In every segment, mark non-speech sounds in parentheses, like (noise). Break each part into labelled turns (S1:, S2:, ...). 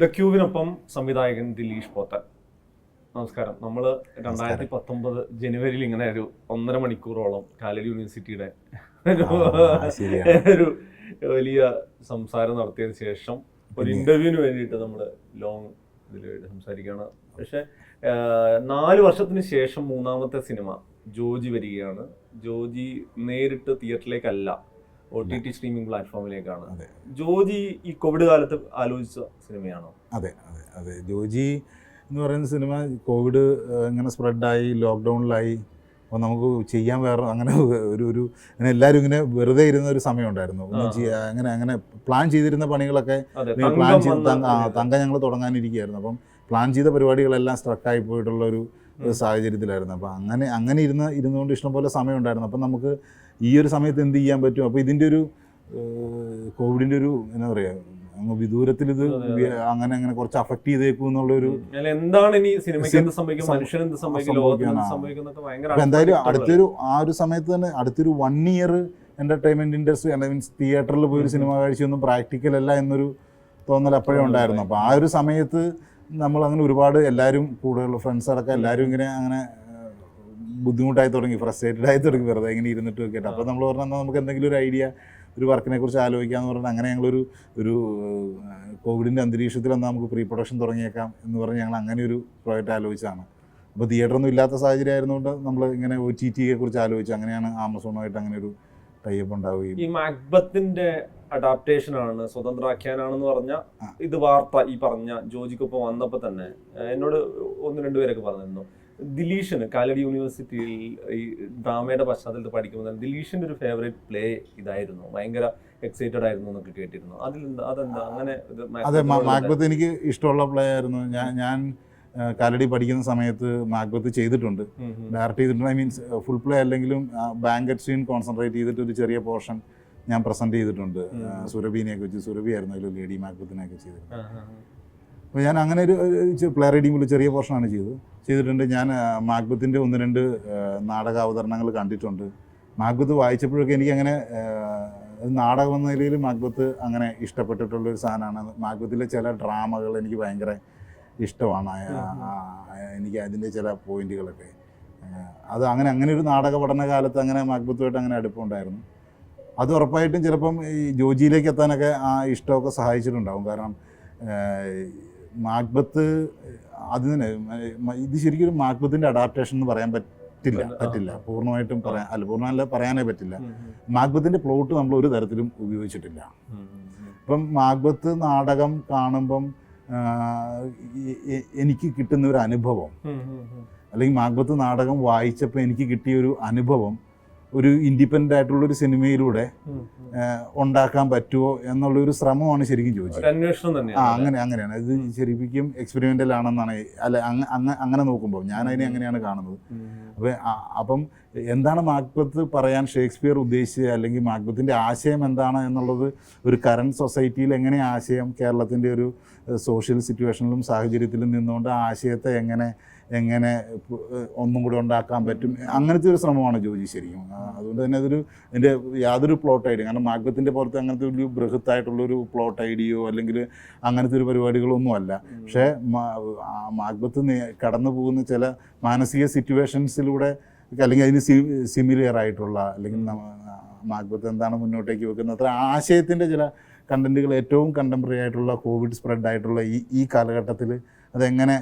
S1: The ക്യൂവിനൊപ്പം സംവിധായകൻ ദിലീഷ് പോത്തൻ നമസ്കാരം. നമ്മൾ രണ്ടായിരത്തി പത്തൊമ്പത് ജനുവരിയിൽ ഇങ്ങനെ ഒരു ഒന്നര മണിക്കൂറോളം കാലടി യൂണിവേഴ്സിറ്റിയുടെ ഒരു ഒരു വലിയ സംസാരം നടത്തിയതിന് ശേഷം ഒരു ഇന്റർവ്യൂവിന് വേണ്ടിയിട്ട് നമ്മൾ ലോങ് ഇതിൽ സംസാരിക്കുകയാണ്. പക്ഷെ നാല് വർഷത്തിന് ശേഷം മൂന്നാമത്തെ സിനിമ ജോജി വരികയാണ്. ജോജി നേരിട്ട് തിയേറ്ററിലേക്കല്ല. ഒ ടി ടി സ്ട്രീമിംഗ് പ്ലാറ്റ്ഫോമിലേക്കാണ് ജോജി ഈ കോവിഡ് കാലത്ത് ആലോചിച്ച സിനിമയാണോ?
S2: അതെ അതെ അതെ. ജോജി എന്ന് പറയുന്ന സിനിമ കോവിഡ് ഇങ്ങനെ സ്പ്രെഡായി ലോക്ക്ഡൗണിലായി അപ്പോൾ നമുക്ക് ചെയ്യാൻ വേറെ അങ്ങനെ ഒരു ഒരു അങ്ങനെ എല്ലാവരും ഇങ്ങനെ വെറുതെ ഇരുന്ന ഒരു സമയം ഉണ്ടായിരുന്നു. ഒന്നും ചെയ്യാ അങ്ങനെ അങ്ങനെ പ്ലാൻ ചെയ്തിരുന്ന പണികളൊക്കെ പ്ലാൻ ചെയ്ത്. തങ്ക ഞങ്ങൾ തുടങ്ങാനിരിക്കുകയായിരുന്നു. അപ്പം പ്ലാൻ ചെയ്ത പരിപാടികളെല്ലാം സ്ട്രക്കായി പോയിട്ടുള്ള ഒരു
S1: ഉം.
S2: സാഹചര്യത്തിലായിരുന്നു. അപ്പോൾ അങ്ങനെ അങ്ങനെ ഇരുന്ന് ഇരുന്നുകൊണ്ട് ഇഷ്ടംപോലെ സമയം ഉണ്ടായിരുന്നു അപ്പം നമുക്ക് ഈ ഒരു സമയത്ത് എന്ത് ചെയ്യാൻ പറ്റും? അപ്പോൾ ഇതിന്റെ ഒരു കോവിഡിന്റെ ഒരു എന്താ പറയുക അങ്ങ് വിദൂരത്തിൽ ഇത് അങ്ങനെ അങ്ങനെ കുറച്ച് അഫക്റ്റ് ചെയ്തേക്കും എന്നുള്ളൊരു
S1: എന്താണ് ഇനി
S2: എന്തായാലും അടുത്തൊരു ആ ഒരു സമയത്ത് തന്നെ അടുത്തൊരു വൺ ഇയർ എന്റർടൈൻമെന്റ് ഇൻഡസ്ട്രി അല്ലെങ്കിൽ മീൻസ് തിയേറ്ററിൽ പോയി ഒരു
S1: സിനിമ
S2: സിനിമ കാഴ്ചയൊന്നും പ്രാക്ടിക്കൽ അല്ല എന്നൊരു തോന്നൽ അപ്പോഴേ ഉണ്ടായിരുന്നു. അപ്പോൾ ആ ഒരു സമയത്ത് നമ്മൾ അങ്ങനെ ഒരുപാട് എല്ലാവരും കൂടെയുള്ള ഫ്രണ്ട്സ് അടക്കം എല്ലാവരും ഇങ്ങനെ അങ്ങനെ ബുദ്ധിമുട്ടായി തുടങ്ങി ഫ്രസ്ട്രേറ്റഡ് ആയി തുടങ്ങി വെറുതെ ഇങ്ങനെ ഇരുന്നിട്ട് നോക്കിയിട്ട് അപ്പോൾ നമ്മൾ പറഞ്ഞാൽ നമുക്ക് എന്തെങ്കിലും ഒരു ഐഡിയ ഒരു വർക്കിനെ കുറിച്ച് ആലോചിക്കാമെന്ന് പറഞ്ഞാൽ അങ്ങനെ ഞങ്ങളൊരു ഒരു കോവിഡിന്റെ അന്തരീക്ഷത്തിൽ എന്നാൽ നമുക്ക് പ്രീ പ്രൊഡക്ഷൻ തുടങ്ങിയേക്കാം എന്ന് പറഞ്ഞ് ഞങ്ങൾ അങ്ങനെ ഒരു പ്രോജക്റ്റ് ആലോചിച്ചാണ് അപ്പോൾ തിയേറ്ററൊന്നും ഇല്ലാത്ത സാഹചര്യം ആയിരുന്നുകൊണ്ട് നമ്മൾ ഇങ്ങനെ ഒ ടി ടിയെ കുറിച്ച് ആലോചിച്ചു അങ്ങനെയാണ് ആമസോണുമായിട്ട് അങ്ങനെ ഒരു ടൈപ്പ് ഉണ്ടാവുകയും
S1: ഈ മാക്ബത്തിന്റെ അഡാപ്റ്റേഷൻ ആണ് സ്വതന്ത്രാഖ്യാനാണെന്ന് പറഞ്ഞ. ഇത് വാർത്ത ഈ പറഞ്ഞ ജോജിക്കൊപ്പം വന്നപ്പോൾ തന്നെ എന്നോട് ഒന്ന് രണ്ടുപേരൊക്കെ പറഞ്ഞിരുന്നു. ദിലീഷിന് കാലടി യൂണിവേഴ്സിറ്റിയിൽ ഈ ഡ്രാമയുടെ പശ്ചാത്തലത്തിൽ പഠിക്കുമ്പോൾ തന്നെ ദിലീഷിന്റെ ഒരു ഫേവറേറ്റ് പ്ലേ ഇതായിരുന്നു. ഭയങ്കര എക്സൈറ്റഡ് ആയിരുന്നു എന്നൊക്കെ കേട്ടിരുന്നു. അതിൽ അതെന്താ? അങ്ങനെ
S2: അതെ മാക്ബത്ത് എനിക്ക് ഇഷ്ടമുള്ള പ്ലേ ആയിരുന്നു. ഞാൻ ഞാൻ കാലടി പഠിക്കുന്ന സമയത്ത് മാക്ബത്ത് ചെയ്തിട്ടുണ്ട്. ഡയറക്റ്റ് ചെയ്തിട്ടുണ്ട്. ഐ മീൻസ് ഫുൾ പ്ലേ അല്ലെങ്കിലും ബാങ്കറ്റ് സീൻ കോൺസെൻട്രേറ്റ് ചെയ്തിട്ട് ഒരു ചെറിയ പോർഷൻ ഞാൻ പ്രസന്റ് ചെയ്തിട്ടുണ്ട്. സുരഭിനെയൊക്കെ വെച്ച് സുരഭി ആയിരുന്നു അതിൽ ലേഡി മാക്ബത്തിനെയൊക്കെ
S1: ആ.
S2: അപ്പോൾ ഞാൻ അങ്ങനെ ഒരു പ്ലേ റീഡിങ്ങിൽ ചെറിയ പോർഷനാണ് ചെയ്തത്. ചെയ്തിട്ടുണ്ട് ഞാൻ മാക്ബത്തിന്റെ ഒന്ന് രണ്ട് നാടക അവതരണങ്ങൾ കണ്ടിട്ടുണ്ട്. മാക്ബത്ത് വായിച്ചപ്പോഴൊക്കെ എനിക്ക് അങ്ങനെ നാടകം എന്ന നിലയിൽ മാക്ബത്ത് അങ്ങനെ ഇഷ്ടപ്പെട്ടിട്ടുള്ള ഒരു സാധനമാണ്. മാക്ബത്തിലെ ചില ഡ്രാമകൾ എനിക്ക് ഭയങ്കര ഇഷ്ടമാണ്. എനിക്ക് അതിന്റെ ചില പോയിന്റുകളൊക്കെ അത് അങ്ങനെ അങ്ങനെ ഒരു നാടക പഠന കാലത്ത് അങ്ങനെ മാക്ബത്തുമായിട്ട് അങ്ങനെ അടുപ്പമുണ്ടായിരുന്നു. അത് ഉറപ്പായിട്ടും ചിലപ്പം ഈ ജോജിയിലേക്ക് എത്താനൊക്കെ ആ ഇഷ്ടമൊക്കെ സഹായിച്ചിട്ടുണ്ടാവും. കാരണം മാക്ബത്ത് അതിന് മ- ഇത് ശരിക്കും ഒരു മാക്ബത്തിന്റെ അഡാപ്റ്റേഷൻ എന്ന് പറയാൻ പറ്റില്ല പറ്റില്ല. പൂർണമായിട്ടും പറയാൻ അല്ല പൂർണമല്ല പറയാനേ പറ്റില്ല. മാക്ബത്തിന്റെ പ്ലോട്ട് നമ്മൾ ഒരു തരത്തിലും ഉപയോഗിച്ചിട്ടില്ല. ഇപ്പം മാക്ബത്ത് നാടകം കാണുമ്പം എനിക്ക് കിട്ടുന്ന ഒരു അനുഭവം. അല്ലെങ്കിൽ മാക്ബത്ത് നാടകം വായിച്ചപ്പോൾ എനിക്ക് കിട്ടിയ ഒരു അനുഭവം ഒരു ഇൻഡിപെൻഡന്റ് ആയിട്ടുള്ള ഒരു സിനിമയിലൂടെ ഉണ്ടാക്കാൻ പറ്റുമോ എന്നുള്ള ഒരു ശ്രമമാണ് ശരിക്കും ചോദിച്ചത്. ആ അങ്ങനെ അങ്ങനെയാണ്. ഇത് ശരിക്കും എക്സ്പെരിമെന്റൽ ആണെന്നാണ്. അല്ല അങ്ങ- അങ്ങ- അങ്ങനെ നോക്കുമ്പോൾ ഞാൻ അതിനെ അങ്ങനെയാണ് കാണുന്നത്. അപ്പം എന്താണ് മാക്ബത്ത് പറയാൻ ഷേക്സ്പിയർ ഉദ്ദേശിച്ചത്? അല്ലെങ്കിൽ മാക്ബത്തിന്റെ ആശയം എന്താണ് എന്നുള്ളത് ഒരു കറണ്ട് സൊസൈറ്റിയിൽ എങ്ങനെ ആശയം കേരളത്തിന്റെ ഒരു സോഷ്യൽ സിറ്റുവേഷനിലും സാഹചര്യത്തിലും നിന്നുകൊണ്ട് ആ ആശയത്തെ എങ്ങനെ എങ്ങനെ ഒന്നും കൂടെ ഉണ്ടാക്കാൻ പറ്റും? അങ്ങനത്തെ ഒരു ശ്രമമാണ് ജോജി ശരിക്കും. അതുകൊണ്ട് തന്നെ അതൊരു എന്റെ യാതൊരു പ്ലോട്ട് ഐഡിയ കാരണം മാഗ്ബത്തിന്റെ പുറത്ത് അങ്ങനത്തെ ഒരു ബൃഹത്തായിട്ടുള്ളൊരു പ്ലോട്ട് ഐഡിയോ അല്ലെങ്കിൽ അങ്ങനത്തെ ഒരു പരിപാടികളൊന്നും അല്ല. പക്ഷേ മാഗ്ബത്ത് കടന്നു പോകുന്ന ചില മാനസിക സിറ്റുവേഷൻസിലൂടെ അല്ലെങ്കിൽ അതിന് സി സിമിലിയർ ആയിട്ടുള്ള അല്ലെങ്കിൽ നാഗ്പത്ത് മാക്ബത്ത് എന്താണ് മുന്നോട്ടേക്ക് വെക്കുന്നത്? അത്ര ആശയത്തിന്റെ ചില കണ്ടന്റുകൾ ഏറ്റവും കണ്ടംപററി ആയിട്ടുള്ള കോവിഡ് സ്പ്രെഡ് ആയിട്ടുള്ള ഈ ഈ കാലഘട്ടത്തിൽ അതെങ്ങനെ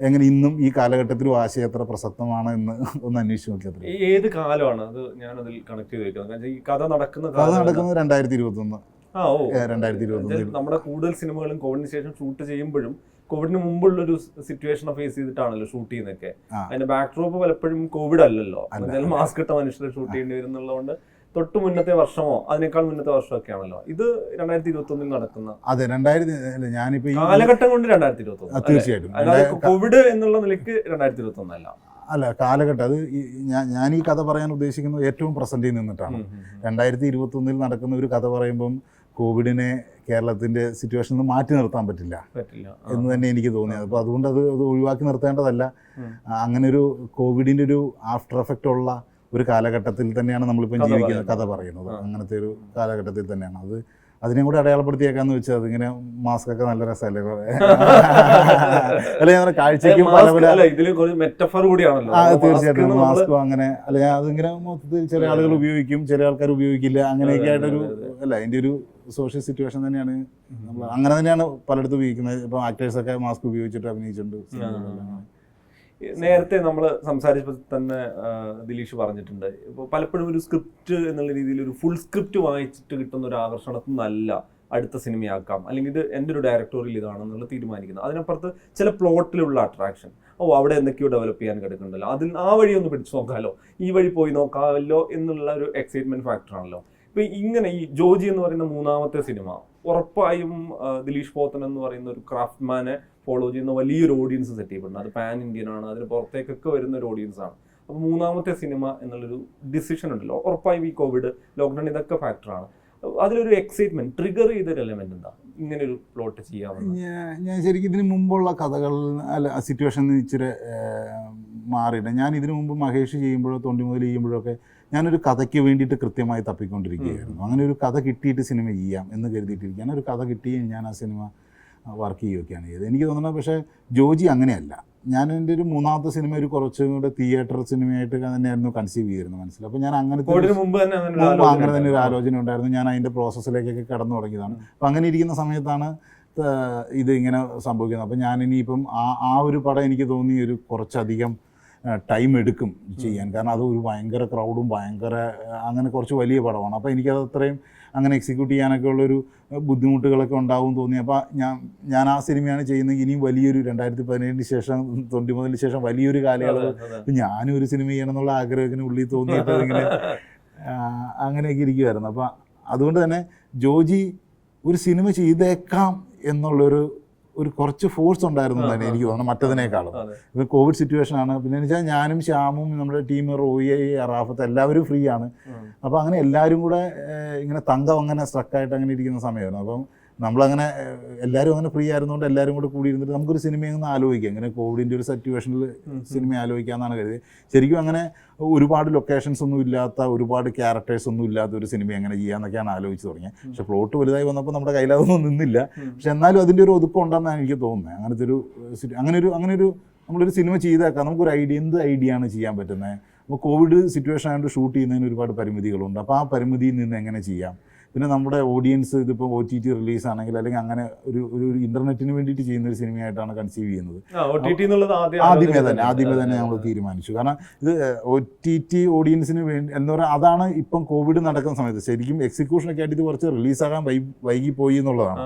S2: എങ്ങനെ ഇന്നും ഈ കാലഘട്ടത്തിലും ആശയം എത്ര പ്രസക്തമാണ് എന്ന് ഒന്ന് അന്വേഷിച്ച് നോക്കിയത്
S1: ഏത് കാലമാണ്? അത് ഞാനതിൽ കണക്ട് ചെയ്ത് വെക്കുന്നത്. ഈ കഥ നടക്കുന്ന കഥ
S2: നടക്കുന്നത് രണ്ടായിരത്തി ഇരുപത്തൊന്ന്.
S1: ആ ഓ.
S2: രണ്ടായിരത്തി ഇരുപത്തൊന്നിൽ.
S1: നമ്മുടെ കൂടുതൽ സിനിമകളും കോവിഡിന് ശേഷം ഷൂട്ട് ചെയ്യുമ്പോഴും കോവിഡിന് മുമ്പുള്ള ഒരു സിറ്റുവേഷൻ ഫേസ് ചെയ്തിട്ടാണല്ലോ ഷൂട്ട്
S2: ചെയ്യുന്നൊക്കെ
S1: അതിന്റെ ബാക്ക് ഡ്രോപ്പ് പലപ്പോഴും കോവിഡ് അല്ലല്ലോ.
S2: അല്ലെങ്കിൽ
S1: എന്തായാലും മാസ്ക് ഇട്ട മനുഷ്യരെ ഷൂട്ട് ചെയ്യേണ്ടി വരുന്നുള്ളതുകൊണ്ട് തൊട്ട് മുന്നത്തെ വർഷമോ അതിനേക്കാൾ മുന്നത്തെ വർഷമൊക്കെ ആണല്ലോ ഇത് രണ്ടായിരത്തി ഇരുപത്തി ഒന്നിൽ നടക്കുന്ന
S2: അതെ രണ്ടായിരത്തി ഈ
S1: കാലഘട്ടം കൊണ്ട് രണ്ടായിരത്തി ഇരുപത്തി ഒന്ന്
S2: തീർച്ചയായിട്ടും.
S1: അല്ലാതെ കോവിഡ് എന്നുള്ള നിലയ്ക്ക് രണ്ടായിരത്തി ഇരുപത്തി ഒന്നല്ല
S2: അല്ല കാലഘട്ടം. അത് ഞാൻ ഞാൻ ഈ കഥ പറയാൻ ഉദ്ദേശിക്കുന്നത് ഏറ്റവും പ്രസന്റിൽ നിന്നിട്ടാണ്. രണ്ടായിരത്തി ഇരുപത്തി ഒന്നിൽ നടക്കുന്ന ഒരു കഥ പറയുമ്പം കോവിഡിനെ കേരളത്തിന്റെ സിറ്റുവേഷൻ നിന്ന് മാറ്റി നിർത്താൻ പറ്റില്ല എന്ന് തന്നെ എനിക്ക് തോന്നിയത് അപ്പോൾ അതുകൊണ്ട് അത് അത് ഒഴിവാക്കി നിർത്തേണ്ടതല്ല. അങ്ങനെ ഒരു കോവിഡിന്റെ ഒരു ആഫ്റ്റർ എഫക്റ്റ് ഉള്ള ഒരു കാലഘട്ടത്തിൽ തന്നെയാണ് നമ്മളിപ്പം
S1: കഥ
S2: ജീവിക്കുന്നത് കഥ പറയുന്നത്. അങ്ങനത്തെ ഒരു കാലഘട്ടത്തിൽ തന്നെയാണ്. അത് അതിനെയും കൂടെ അടയാളപ്പെടുത്തിയേക്കാന്ന് വെച്ചാൽ അതിങ്ങനെ മാസ്ക് ഒക്കെ നല്ല രസമല്ലേ അല്ല ഞാൻ പറഞ്ഞ കാഴ്ചയ്ക്കും പല പല തീർച്ചയായിട്ടും മാസ്കും അങ്ങനെ അല്ലെ അതിങ്ങനെ മൊത്തത്തിൽ ചില ആളുകൾ ഉപയോഗിക്കും ചില ആൾക്കാർ ഉപയോഗിക്കില്ല അങ്ങനെയൊക്കെ ആയിട്ടൊരു അല്ല അതിന്റെ ഒരു സോഷ്യൽ സിറ്റുവേഷൻ തന്നെയാണ് നമ്മൾ അങ്ങനെ തന്നെയാണ് പലയിടത്തും ഉപയോഗിക്കുന്നത്. ഇപ്പൊ ആക്ടേഴ്സ് ഒക്കെ മാസ്ക് ഉപയോഗിച്ചിട്ട് അഭിനയിച്ചിട്ടുണ്ട്.
S1: നേരത്തെ നമ്മൾ സംസാരിച്ചപ്പോൾ തന്നെ ദിലീഷ് പറഞ്ഞിട്ടുണ്ട്. ഇപ്പോൾ പലപ്പോഴും ഒരു സ്ക്രിപ്റ്റ് എന്നുള്ള രീതിയിൽ ഒരു ഫുൾ സ്ക്രിപ്റ്റ് വായിച്ചിട്ട് കിട്ടുന്ന ഒരു ആകർഷണത്തിൽ നിന്നല്ല അടുത്ത സിനിമയാക്കാം. അല്ലെങ്കിൽ ഇത് എന്റെ ഒരു ഡയറക്ടോറിയൽ ഇതാണെന്നുള്ള തീരുമാനിക്കുന്നത് അതിനപ്പുറത്ത് ചില പ്ലോട്ടിലുള്ള അട്രാക്ഷൻ ഓ അവിടെ എന്തൊക്കെയോ ഡെവലപ്പ് ചെയ്യാൻ കിടക്കുന്നുണ്ടല്ലോ. അതിൽ ആ വഴി ഒന്ന് പിടിച്ചു നോക്കാമല്ലോ ഈ വഴി പോയി നോക്കാമല്ലോ എന്നുള്ള ഒരു എക്സൈറ്റ്മെന്റ് ഫാക്ടറാണല്ലോ ഇപ്പൊ ഇങ്ങനെ ഈ ജോജി എന്ന് പറയുന്ന മൂന്നാമത്തെ സിനിമ ഉറപ്പായും ദിലീഷ് പോത്തൻ എന്ന് പറയുന്ന ഒരു ക്രാഫ്റ്റ്മാനെ ഫോളോ ചെയ്യുന്ന വലിയൊരു ഓഡിയൻസ് സെറ്റ് ചെയ്യപ്പെടുന്നത്. അത് പാൻ ഇന്ത്യൻ ആണ് അതിന് പുറത്തേക്കൊക്കെ വരുന്ന ഒരു ഓഡിയൻസ് ആണ്. അപ്പോൾ മൂന്നാമത്തെ സിനിമ എന്നുള്ളൊരു ഡിസിഷൻ ഉണ്ടല്ലോ. ഉറപ്പായും ഈ കോവിഡ് ലോക്ക്ഡൗൺ ഇതൊക്കെ ഫാക്ടറാണ് അതിലൊരു എക്സൈറ്റ്മെന്റ് ട്രിഗർ ചെയ്തൊരു എലമെന്റ് എന്താ? ഇങ്ങനെ ഒരു പ്ലോട്ട് ചെയ്യാവുന്നത്
S2: ഞാൻ ശരിക്കും ഇതിന് മുമ്പുള്ള കഥകൾ അല്ല സിറ്റുവേഷൻ ഇച്ചിരി മാറിയിട്ട് ഞാൻ ഇതിനു മുമ്പ് മഹേഷ് ചെയ്യുമ്പോഴോ തൊണ്ടി മുതൽ ചെയ്യുമ്പോഴോ ഒക്കെ ഞാനൊരു കഥയ്ക്ക് വേണ്ടിയിട്ട് കൃത്യമായി തപ്പിക്കൊണ്ടിരിക്കുകയായിരുന്നു. അങ്ങനെ ഒരു കഥ കിട്ടിയിട്ട് സിനിമ ചെയ്യാം എന്ന് കരുതിയിട്ടിരിക്കുകയാണ്. ഒരു കഥ കിട്ടിയും ഞാൻ ആ സിനിമ വർക്ക് ചെയ്യുകയൊക്കെയാണ് ചെയ്തത്. എനിക്ക് തോന്നുന്നത് പക്ഷേ ജോജി അങ്ങനെയല്ല. ഞാൻ എന്റെ ഒരു മൂന്നാമത്തെ സിനിമ ഒരു കുറച്ചും കൂടെ തിയേറ്റർ സിനിമയായിട്ട് തന്നെയായിരുന്നു കൺസീവ് ചെയ്തിരുന്നത് മനസ്സിൽ അപ്പോൾ ഞാൻ
S1: അങ്ങനെ
S2: മുമ്പ് അങ്ങനെ തന്നെ ഒരു ആലോചന ഉണ്ടായിരുന്നു. ഞാൻ അതിന്റെ പ്രോസസ്സിലേക്കൊക്കെ കടന്നു തുടങ്ങിയതാണ്. അപ്പം അങ്ങനെ ഇരിക്കുന്ന സമയത്താണ് ഇത് ഇങ്ങനെ സംഭവിക്കുന്നത്. അപ്പോൾ ഞാൻ ഇനിയിപ്പം ആ ആ ഒരു പടം എനിക്ക് തോന്നി ഒരു കുറച്ചധികം ടൈം എടുക്കും ചെയ്യാൻ. കാരണം അത് ഒരു ഭയങ്കര ക്രൗഡും ഭയങ്കര അങ്ങനെ കുറച്ച് വലിയ പടമാണ്. അപ്പോൾ എനിക്കത് അത്രയും അങ്ങനെ എക്സിക്യൂട്ട് ചെയ്യാനൊക്കെ ഉള്ളൊരു ബുദ്ധിമുട്ടുകളൊക്കെ ഉണ്ടാവും തോന്നി. അപ്പോൾ ഞാൻ ഞാൻ ആ സിനിമയാണ് ചെയ്യുന്നത്. ഇനിയും വലിയൊരു രണ്ടായിരത്തി പതിനേഴിന് ശേഷം തൊണ്ടി മുതലിന് ശേഷം വലിയൊരു കാലയളവ്. ഞാനും ഒരു സിനിമ ചെയ്യണം എന്നുള്ള ആഗ്രഹത്തിന് ഉള്ളിൽ തോന്നിയിട്ട് ഇങ്ങനെ അങ്ങനെയൊക്കെ ഇരിക്കുമായിരുന്നു അപ്പം അതുകൊണ്ട് തന്നെ ജോജി ഒരു സിനിമ ചെയ്തേക്കാം എന്നുള്ളൊരു ഒരു കുറച്ച് ഫോഴ്സ് ഉണ്ടായിരുന്നു തന്നെ എനിക്ക് തോന്നുന്നു മറ്റതിനേക്കാളും. ഇത് കോവിഡ് സിറ്റുവേഷൻ ആണ്. പിന്നെ വെച്ചാൽ ഞാനും ശ്യാമും നമ്മുടെ ടീം റോയി അറാഫത്ത് എല്ലാവരും ഫ്രീ ആണ്. അപ്പോൾ അങ്ങനെ എല്ലാവരും കൂടെ ഇങ്ങനെ തങ്കം അങ്ങനെ സ്ട്രക്കായിട്ട് അങ്ങനെ ഇരിക്കുന്ന സമയമായിരുന്നു. അപ്പം നമ്മളങ്ങനെ എല്ലാവരും അങ്ങനെ ഫ്രീ ആയിരുന്നുകൊണ്ട് എല്ലാവരും കൂടെ കൂടി ഇരുന്നിട്ട് നമുക്കൊരു സിനിമയൊന്ന് ആലോചിക്കാം. അങ്ങനെ കോവിഡിന്റെ ഒരു സിറ്റുവേഷനിൽ. സിനിമ ആലോചിക്കാമെന്നാണ് കരുതിയത്. ശരിക്കും അങ്ങനെ ഒരുപാട് ലൊക്കേഷൻസ് ഒന്നും ഇല്ലാത്ത ഒരുപാട് ക്യാരക്ടേഴ്സ് ഒന്നും ഇല്ലാത്ത ഒരു സിനിമ എങ്ങനെ ചെയ്യാന്നൊക്കെയാണ് ആലോചിച്ച് തുടങ്ങിയത്. പക്ഷെ പ്ലോട്ട് വലുതായി വന്നപ്പോൾ നമ്മുടെ കയ്യിലതൊന്നും നിന്നില്ല. പക്ഷെ എന്നാലും അതിന്റെ ഒരു ഒതുക്കം ഉണ്ടെന്നാണ് എനിക്ക് തോന്നുന്നത്. അങ്ങനത്തെ ഒരു അങ്ങനെ ഒരു അങ്ങനെ ഒരു നമ്മളൊരു സിനിമ ചെയ്തേക്കാം. നമുക്കൊരു ഐഡിയ എന്ത് ഐഡിയ ആണ് ചെയ്യാൻ പറ്റുന്നത്? അപ്പോൾ കോവിഡ് സിറ്റുവേഷൻ ആയതുകൊണ്ട് ഷൂട്ട് ചെയ്യുന്നതിന് ഒരുപാട് പരിമിതികളുണ്ട്. അപ്പോൾ ആ പരിമിതിയിൽ നിന്ന് എങ്ങനെ ചെയ്യാം? പിന്നെ നമ്മുടെ ഓഡിയൻസ് ഇതിപ്പോൾ ഒ ടി ടി റിലീസാണെങ്കിൽ അല്ലെങ്കിൽ അങ്ങനെ ഒരു ഒരു ഇന്റർനെറ്റിന് വേണ്ടിയിട്ട് ചെയ്യുന്ന ഒരു സിനിമയായിട്ടാണ് കൺസീവ് ചെയ്യുന്നത്. ആദ്യമേ തന്നെ ആദ്യമേ തന്നെ
S1: നമ്മൾ
S2: തീരുമാനിച്ചു. കാരണം ഇത് ഒ ടി ടി ഓഡിയൻസിന് വേണ്ടി എന്താ പറയുക അതാണ് ഇപ്പം കോവിഡ് നടക്കുന്ന സമയത്ത് ശരിക്കും എക്സിക്യൂഷൻ ഒക്കെ ആയിട്ട് ഇത് കുറച്ച് റിലീസാകാൻ വൈ വൈകിപ്പോയി പോയി എന്നുള്ളതാണ്.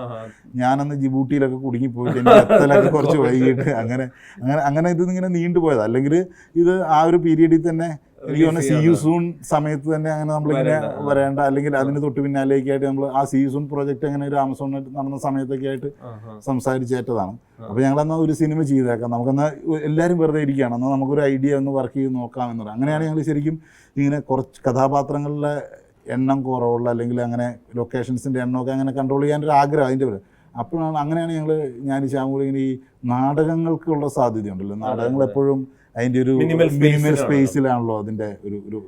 S2: ഞാനന്ന് ജിബൂട്ടിയിലൊക്കെ കുടുങ്ങി പോയിട്ട് എത്തലൊക്കെ കുറച്ച് വൈകിട്ട് അങ്ങനെ അങ്ങനെ അങ്ങനെ ഇത് ഇങ്ങനെ നീണ്ടുപോയത്. അല്ലെങ്കിൽ ഇത് ആ ഒരു പീരീഡിൽ തന്നെ എനിക്ക് തോന്നുന്നു സി യു സൂൺ സമയത്ത് തന്നെ അങ്ങനെ നമ്മളിങ്ങനെ
S1: വരേണ്ട.
S2: അല്ലെങ്കിൽ അതിന് തൊട്ട് പിന്നാലേക്കായിട്ട് നമ്മൾ ആ സി യു സൂൺ പ്രോജക്റ്റ് അങ്ങനെ ഒരു ആമസോൺ നടന്ന സമയത്തൊക്കെ ആയിട്ട്. സംസാരിച്ചേറ്റതാണ്.
S1: അപ്പൊ
S2: അപ്പോൾ ഞങ്ങളെന്നാൽ ഒരു സിനിമ ചെയ്തേക്കാം. നമുക്കെന്നാൽ എല്ലാവരും വെറുതെ ഇരിക്കുകയാണ്. എന്നാൽ നമുക്കൊരു ഐഡിയ ഒന്ന് വർക്ക് ചെയ്ത് നോക്കാം എന്നുള്ളത്. അങ്ങനെയാണ് ഞങ്ങൾ ശരിക്കും ഇങ്ങനെ കുറച്ച് കഥാപാത്രങ്ങളുടെ എണ്ണം കുറവുള്ള അല്ലെങ്കിൽ അങ്ങനെ ലൊക്കേഷൻസിന്റെ എണ്ണമൊക്കെ അങ്ങനെ കൺട്രോൾ ചെയ്യാനൊരു ആഗ്രഹം അതിന്റെ പേര് അപ്പോഴാണ് അങ്ങനെയാണ് ഞങ്ങൾ ഞാൻ ശ്യാമുകൂടി ഇങ്ങനെ ഈ നാടകങ്ങൾക്കുള്ള സാധ്യതയുണ്ടല്ലോ. നാടകങ്ങൾ എപ്പോഴും അതിന്റെ ഒരു മിനിമൽ സ്പേസിലാണല്ലോ അതിന്റെ ഒരു ഒരു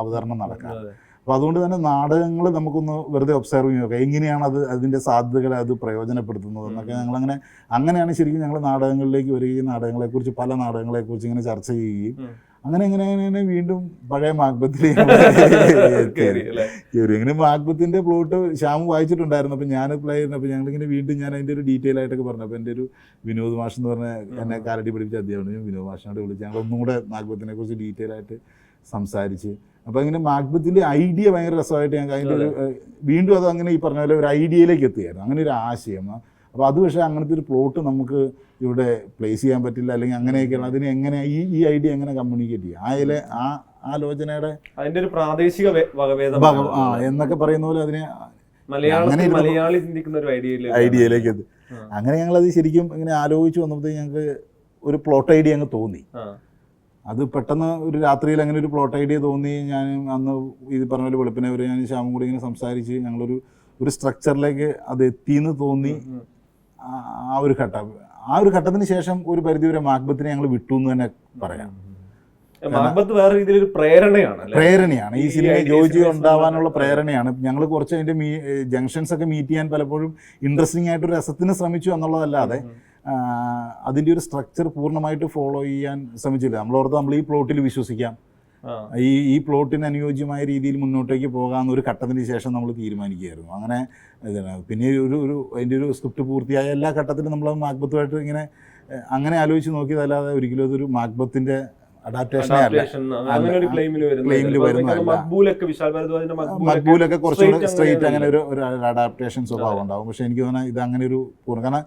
S2: അവതരണം നടക്കുക. അപ്പോൾ അതുകൊണ്ട് തന്നെ നാടകങ്ങൾ നമുക്കൊന്ന് വെറുതെ ഒബ്സർവ് ചെയ്ത് നോക്കാം എങ്ങനെയാണ് അത് അതിന്റെ സാധ്യതകളെ അത് പ്രയോജനപ്പെടുത്തുന്നത് എന്നൊക്കെ ഞങ്ങളങ്ങനെ അങ്ങനെയാണ് ശരിക്കും ഞങ്ങൾ നാടകങ്ങളിലേക്ക് വരികയും നാടകങ്ങളെക്കുറിച്ച് പല നാടകങ്ങളെക്കുറിച്ച് ഇങ്ങനെ ചർച്ച ചെയ്യുകയും. അങ്ങനെ അങ്ങനെ അങ്ങനെ വീണ്ടും പഴയ മാഗ്ബത്തിൽ? (laughs) കയറി അങ്ങനെ മാഗ്ബത്തിന്റെ പ്ലോട്ട് ശ്യാം വായിച്ചിട്ടുണ്ടായിരുന്നു. അപ്പം ഞാൻ പ്ലേ ചെയ്യുന്നത് അപ്പൊ ഞങ്ങളിങ്ങനെ വീണ്ടും ഞാൻ അതിന്റെ ഒരു ഡീറ്റെയിൽ ആയിട്ടൊക്കെ പറഞ്ഞു. അപ്പോൾ എന്റെ ഒരു വിനോദ് മാഷ് എന്ന് പറഞ്ഞ എന്നെ കാലടി പഠിപ്പിച്ച അധ്യാപനം ഞാൻ. വിനോദ് മാഷിനോട് വിളിച്ച് ഞങ്ങൾ ഒന്നും കൂടെ മാഗ്ബത്തിനെ കുറിച്ച് ഡീറ്റെയിൽ ആയിട്ട് സംസാരിച്ച്. അപ്പോൾ ഇങ്ങനെ മാഗ്ബത്തിന്റെ ഐഡിയ ഭയങ്കര രസമായിട്ട് ഞങ്ങൾക്ക് അതിന്റെ ഒരു വീണ്ടും അത് അങ്ങനെ ഈ പറഞ്ഞ പോലെ ഒരു ഐഡിയയിലേക്ക് എത്തുകയായിരുന്നു. അങ്ങനെ ഒരു ആശയം അപ്പോൾ അത് പക്ഷേ അങ്ങനത്തെ ഒരു പ്ലോട്ട് നമുക്ക് ഇവിടെ പ്ലേസ് ചെയ്യാൻ പറ്റില്ല. അല്ലെങ്കിൽ അങ്ങനെയൊക്കെയാണ്. അതിനെ എങ്ങനെ ഈ ഈ ഐഡിയ എങ്ങനെ കമ്മ്യൂണിക്കേറ്റ് ചെയ്യുക ആ ആ ആലോചനയുടെ
S1: അതിന്റെ ഒരു പ്രാദേശിക വകഭേദം
S2: ആ എന്നൊക്കെ പറയുന്ന പോലെ അതിനെ
S1: മലയാളി ചിന്തിക്കുന്ന ഒരു ഐഡിയയിൽ
S2: ഐഡിയയിലേക്ക് എത്തി. അങ്ങനെ ഞങ്ങൾ അത് ശരിക്കും ഇങ്ങനെ ആലോചിച്ച് വന്നപ്പോഴത്തേക്ക് ഞങ്ങൾക്ക് ഒരു പ്ലോട്ട് ഐഡിയ അങ്ങ് തോന്നി. അത് പെട്ടെന്ന് ഒരു രാത്രിയിൽ അങ്ങനെ ഒരു പ്ലോട്ട് ഐഡിയ തോന്നി. ഞാൻ അന്ന് ഇത് പറഞ്ഞ പോലെ വെളുപ്പിനെ വരെ ഞാൻ ശ്യാമും കൂടി ഇങ്ങനെ സംസാരിച്ച് ഞങ്ങളൊരു ഒരു സ്ട്രക്ചറിലേക്ക് അത് എത്തിയെന്ന് തോന്നി. ആ- ഒരു ഘട്ടം ആ ഒരു ഘട്ടത്തിന് ശേഷം ഒരു പരിധിവരെ മാക്ബത്തിനെ ഞങ്ങൾ വിട്ടു എന്ന് തന്നെ പറയാം
S1: മഹബത്ത് വേറെ രീതിയിൽ ഒരു പ്രേരണയാണ്?
S2: പ്രേരണയാണ് ഈ സിനിമ ജോജി ഉണ്ടാവാനുള്ള പ്രേരണയാണ് ഞങ്ങൾ കുറച്ച് അതിന്റെ മീ ജംഗ്ഷൻസ് ഒക്കെ മീറ്റ് ചെയ്യാൻ പലപ്പോഴും ഇൻട്രസ്റ്റിംഗ് ആയിട്ട് ഒരു രസത്തിന് ശ്രമിച്ചു എന്നുള്ളതല്ലാതെ. അതിന്റെ ഒരു സ്ട്രക്ചർ പൂർണമായിട്ട് ഫോളോ ചെയ്യാൻ ശ്രമിച്ചില്ല നമ്മളോർത്ത് നമ്മൾ ഈ പ്ലോട്ടിൽ വിശ്വസിക്കാം. ഈ ഈ പ്ലോട്ടിന് അനുയോജ്യമായ രീതിയിൽ മുന്നോട്ടേക്ക് പോകാമെന്ന് ഒരു ഘട്ടത്തിന് ശേഷം നമ്മൾ തീരുമാനിക്കുകയായിരുന്നു. അങ്ങനെ പിന്നെ ഒരു ഒരു അതിന്റെ ഒരു സ്ക്രിപ്റ്റ് പൂർത്തിയായ എല്ലാ ഘട്ടത്തിലും നമ്മൾ മാക്ബത്തുമായിട്ട് ഇങ്ങനെ അങ്ങനെ ആലോചിച്ച് നോക്കിയതല്ലാതെ ഒരിക്കലും അതൊരു മാക്ബത്തിന്റെ.
S1: മക്ബൂലൊക്കെ
S2: കുറച്ചുകൂടെ സ്ട്രെയിറ്റ് അങ്ങനെ ഒരു അഡാപ്റ്റേഷൻ സ്വഭാവം ഉണ്ടാവും. പക്ഷെ എനിക്ക് തോന്നുന്നത് ഇത് അങ്ങനെ ഒരു കാരണം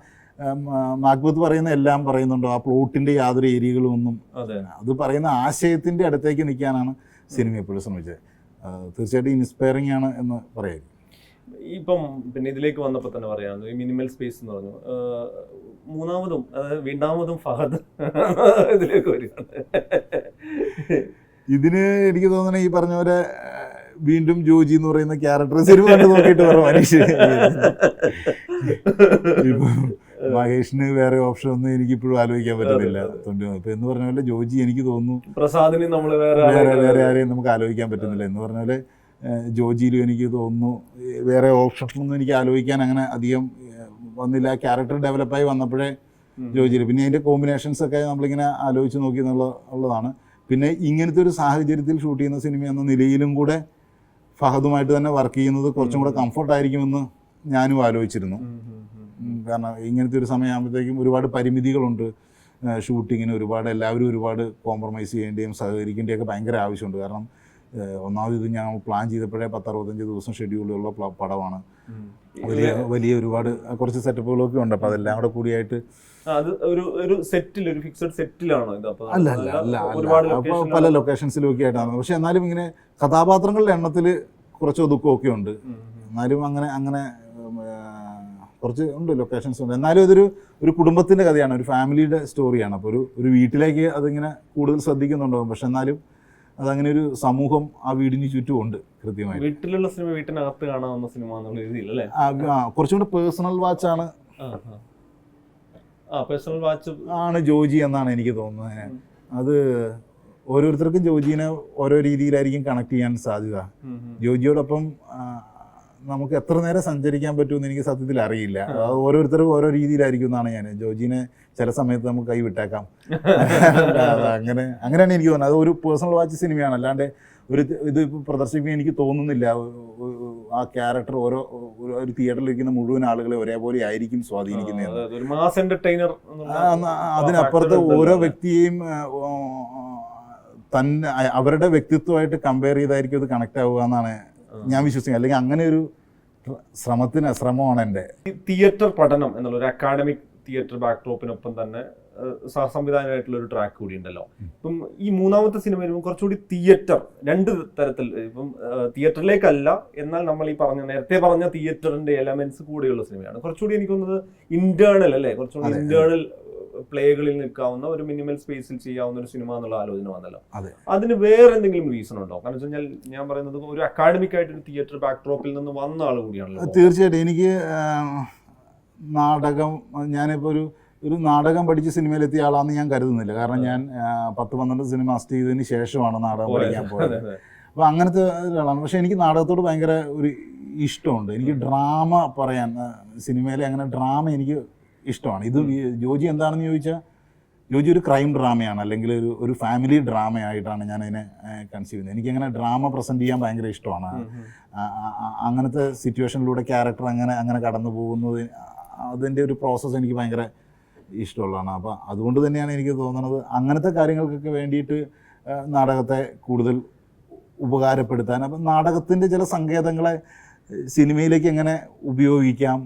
S2: മാക്ബത്ത് പറയുന്ന എല്ലാം പറയുന്നുണ്ടോ. ആ പ്ലോട്ടിന്റെ യാതൊരു ഏരിയകളും ഒന്നും
S1: അതെ
S2: പറയുന്ന ആശയത്തിന്റെ അടുത്തേക്ക് നിൽക്കാനാണ് സിനിമ എപ്പോഴും ശ്രമിച്ചത്. തീർച്ചയായിട്ടും ഇൻസ്പയറിംഗ് ആണ് എന്ന് പറയാം.
S1: ഇപ്പം പിന്നെ ഇതിലേക്ക് വന്നപ്പോൾ തന്നെ പറയാം ഈ മിനിമൽ സ്പേസ് എന്ന് പറഞ്ഞു. മൂന്നാമതും അതായത് വീണ്ടാമതും ഫഹദ് (laughs) ഇതിലേക്ക് വരികയാണ്.
S2: ഇതിന് എനിക്ക് തോന്നുന്നു ഈ പറഞ്ഞ പോലെ വീണ്ടും ജോജി എന്ന് പറയുന്ന ക്യാരക്ടർ സിനിമ നോക്കിയിട്ട് പറഞ്ഞു മനുഷ്യൻ (laughs) ഇപ്പൊ മഹേഷിന് വേറെ ഓപ്ഷൻ ഒന്നും എനിക്ക് ഇപ്പോഴും ആലോചിക്കാൻ പറ്റുന്നില്ല തൊണ്ടി. ഇപ്പൊ എന്ന് പറഞ്ഞ പോലെ ജോജി എനിക്ക് തോന്നുന്നു
S1: പ്രസാദിനെ നമ്മൾ വേറെ
S2: വേറെ
S1: ആരെയും-
S2: നമുക്ക് ആലോചിക്കാൻ പറ്റുന്നില്ല. എന്ന് പറഞ്ഞ പോലെ ജോജിയിലും എനിക്ക് തോന്നുന്നു വേറെ ഓപ്ഷൻസൊന്നും എനിക്ക് ആലോചിക്കാൻ അങ്ങനെ അധികം വന്നില്ല. ക്യാരക്ടർ ഡെവലപ്പായി വന്നപ്പോഴേ. ജോജിയിൽ പിന്നെ അതിന്റെ കോമ്പിനേഷൻസ് ഒക്കെ നമ്മളിങ്ങനെ ആലോചിച്ച് നോക്കി എന്നുള്ള ഉള്ളതാണ്. പിന്നെ ഇങ്ങനത്തെ ഒരു സാഹചര്യത്തിൽ ഷൂട്ട് ചെയ്യുന്ന സിനിമ എന്ന നിലയിലും കൂടെ ഫഹദുമായിട്ട് തന്നെ വർക്ക് ചെയ്യുന്നത് കുറച്ചും കൂടെ കംഫർട്ടായിരിക്കുമെന്ന് ഞാനും ആലോചിച്ചിരുന്നു. കാരണം ഇങ്ങനത്തെ ഒരു സമയമാകുമ്പോഴത്തേക്കും ഒരുപാട് പരിമിതികളുണ്ട്. ഷൂട്ടിങ്ങിന് ഒരുപാട് എല്ലാവരും ഒരുപാട് കോംപ്രമൈസ് ചെയ്യേണ്ടിയും സഹകരിക്കേണ്ടിയൊക്കെ ഭയങ്കര ആവശ്യമുണ്ട്. കാരണം ഒന്നാമത് ഇത് ഞാൻ പ്ലാൻ ചെയ്തപ്പോഴേ പത്തറുപത്തഞ്ച് ദിവസം ഷെഡ്യൂളുള്ള പടമാണ്. വലിയ വലിയ ഒരുപാട് കുറച്ച് സെറ്റപ്പുകളൊക്കെ ഉണ്ട്. അപ്പോൾ അതെല്ലാം കൂടെ കൂടിയായിട്ട്
S1: അത് ഒരു ഒരു സെറ്റിൽ ഒരു ഫിക്സഡ് സെറ്റിലാണോ ഇത്?
S2: അല്ല അല്ല അല്ല അപ്പോൾ പല ലൊക്കേഷൻസിലൊക്കെ ആയിട്ടാണ് പക്ഷെ എന്നാലും ഇങ്ങനെ കഥാപാത്രങ്ങളുടെ എണ്ണത്തിൽ കുറച്ച് ഒതുക്കമൊക്കെ ഉണ്ട്. എന്നാലും അങ്ങനെ അങ്ങനെ കുറച്ച് ഉണ്ട് ലൊക്കേഷൻസ് ഉണ്ട്. എന്നാലും ഇതൊരു ഒരു കുടുംബത്തിന്റെ കഥയാണ് ഒരു ഫാമിലിയുടെ സ്റ്റോറിയാണ് അപ്പോൾ ഒരു ഒരു വീട്ടിലേക്ക് അതിങ്ങനെ കൂടുതൽ ശ്രദ്ധിക്കുന്നുണ്ടാവും. പക്ഷെ എന്നാലും അതങ്ങനെ ഒരു സമൂഹം ആ വീടിന് ചുറ്റും ഉണ്ട് കൃത്യമായി
S1: വീട്ടിലുള്ള സിനിമ വീട്ടിനകത്ത് കാണാവുന്ന സിനിമ എന്നുള്ള രീതിയിൽ
S2: ആ, ആ, കുറച്ചും കൂടെ പേഴ്സണൽ വാച്ചാണ്
S1: പേഴ്സണൽ വാച്ച്
S2: ആണ് ജോജി എന്നാണ് എനിക്ക് തോന്നുന്നത്. അത് ഓരോരുത്തർക്കും ജോജീനെ ഓരോ രീതിയിലായിരിക്കും കണക്ട് ചെയ്യാൻ സാധ്യത. ജോജിയോടൊപ്പം നമുക്ക് എത്ര നേരം സഞ്ചരിക്കാൻ പറ്റുമെന്ന് എനിക്ക് സത്യത്തിൽ അറിയില്ല. ഓരോരുത്തർക്കും ഓരോ രീതിയിലായിരിക്കും എന്നാണ് ഞാൻ. ജോജിനെ ചില സമയത്ത് നമുക്ക് കൈ വിട്ടേക്കാം. അങ്ങനെ അങ്ങനെയാണ് എനിക്ക് തോന്നുന്നത്. അത് ഒരു പേഴ്സണൽ വാച്ച് സിനിമയാണ് അല്ലാണ്ട് ഒരു ഇത് ഇപ്പൊ പ്രദർശിപ്പിക്കാൻ എനിക്ക് തോന്നുന്നില്ല. ആ ക്യാരക്ടർ ഓരോ ഒരു- തിയേറ്ററിലിരിക്കുന്ന തിയേറ്ററിൽ ഇരിക്കുന്ന മുഴുവൻ ആളുകളെ ഒരേപോലെ ആയിരിക്കും സ്വാധീനിക്കുന്നത് അതിനപ്പുറത്ത് ഓരോ വ്യക്തിയെയും തന്നെ അവരുടെ വ്യക്തിത്വമായിട്ട് കമ്പയർ ചെയ്തായിരിക്കും അത് കണക്ട് ആവുക എന്നാണ് ഞാൻ വിശ്വസിക്കുന്നു. അല്ലെങ്കിൽ അങ്ങനെ ഒരു ശ്രമത്തിന് ശ്രമമാണ് എന്റെ.
S1: തിയേറ്റർ പഠനം എന്നുള്ള ഒരു അക്കാഡമിക് തിയേറ്റർ ബാക്ക്ഡ്രോപ്പിനൊപ്പം തന്നെ സംവിധാനമായിട്ടുള്ള ഒരു ട്രാക്ക് കൂടി ഉണ്ടല്ലോ ഇപ്പം ഈ മൂന്നാമത്തെ സിനിമ വരുമ്പോൾ കുറച്ചുകൂടി തിയേറ്റർ രണ്ട് തരത്തിൽ ഇപ്പം തിയേറ്ററിലേക്കല്ല എന്നാൽ നമ്മൾ ഈ പറഞ്ഞ നേരത്തെ പറഞ്ഞ തിയേറ്ററിന്റെ എലമെന്റ്സ് കൂടെയുള്ള സിനിമയാണ്. കുറച്ചുകൂടി എനിക്ക് തോന്നുന്നത് ഇന്റേണൽ അല്ലേ? കുറച്ചുകൂടി ഇന്റേണൽ പ്ലേകളിൽ നിൽക്കാവുന്ന ഒരു മിനിമൽ സ്പേസിൽ ചെയ്യാവുന്ന ഒരു സിനിമ എന്നുള്ള ആലോചന വന്നല്ലോ.
S2: അതെ.
S1: അതിന് വേറെ എന്തെങ്കിലും റീസൺ ഉണ്ടോ? കാരണം വെച്ചാൽ കഴിഞ്ഞാൽ ഞാൻ പറയുന്നത് ഒരു അക്കാഡമിക് ആയിട്ട് ഒരു തിയേറ്റർ ബാക്ക്ഡ്രോപ്പിൽ നിന്ന് വന്ന ആൾ കൂടിയാണല്ലോ
S2: തീർച്ചയായിട്ടും. എനിക്ക് നാടകം ഞാനിപ്പോൾ ഒരു ഒരു നാടകം പഠിച്ച് സിനിമയിലെത്തിയ ആളാണെന്ന് ഞാൻ കരുതുന്നില്ല. കാരണം ഞാൻ പത്ത് പന്ത്രണ്ട് സിനിമ അസ്റ്റ് ചെയ്തതിന് ശേഷമാണ് നാടകം പഠിക്കാൻ പോയത്. അപ്പോൾ അങ്ങനത്തെ ഒരാളാണ്. പക്ഷേ എനിക്ക് നാടകത്തോട് ഭയങ്കര ഒരു ഇഷ്ടമുണ്ട്. എനിക്ക് ഡ്രാമ പറയാൻ സിനിമയിലെ അങ്ങനെ ഡ്രാമ എനിക്ക് ഇഷ്ടമാണ്. ഇത് ജോജി എന്താണെന്ന് ചോദിച്ചാൽ ജോജി ഒരു ക്രൈം ഡ്രാമയാണ് അല്ലെങ്കിൽ ഒരു ഒരു ഫാമിലി ഡ്രാമയായിട്ടാണ് ഞാൻ അതിനെ കൺസീവ് ചെയ്യുന്നത്. എനിക്കങ്ങനെ ഡ്രാമ പ്രസന്റ് ചെയ്യാൻ ഭയങ്കര ഇഷ്ടമാണ്. അങ്ങനത്തെ സിറ്റുവേഷനിലൂടെ ക്യാരക്ടർ അങ്ങനെ അങ്ങനെ കടന്നു പോകുന്നത് അതിന്റെ ഒരു പ്രോസസ്സ് എനിക്ക് ഭയങ്കര ഇഷ്ടമുള്ളതാണ്. അപ്പോൾ അതുകൊണ്ട് തന്നെയാണ് എനിക്ക് തോന്നുന്നത് അങ്ങനത്തെ കാര്യങ്ങൾക്കൊക്കെ വേണ്ടിയിട്ട് നാടകത്തെ കൂടുതൽ ഉപകാരപ്പെടുത്താൻ. അപ്പം നാടകത്തിന്റെ ചില സങ്കേതങ്ങളെ സിനിമയിലേക്ക് എങ്ങനെ ഉപയോഗിക്കാം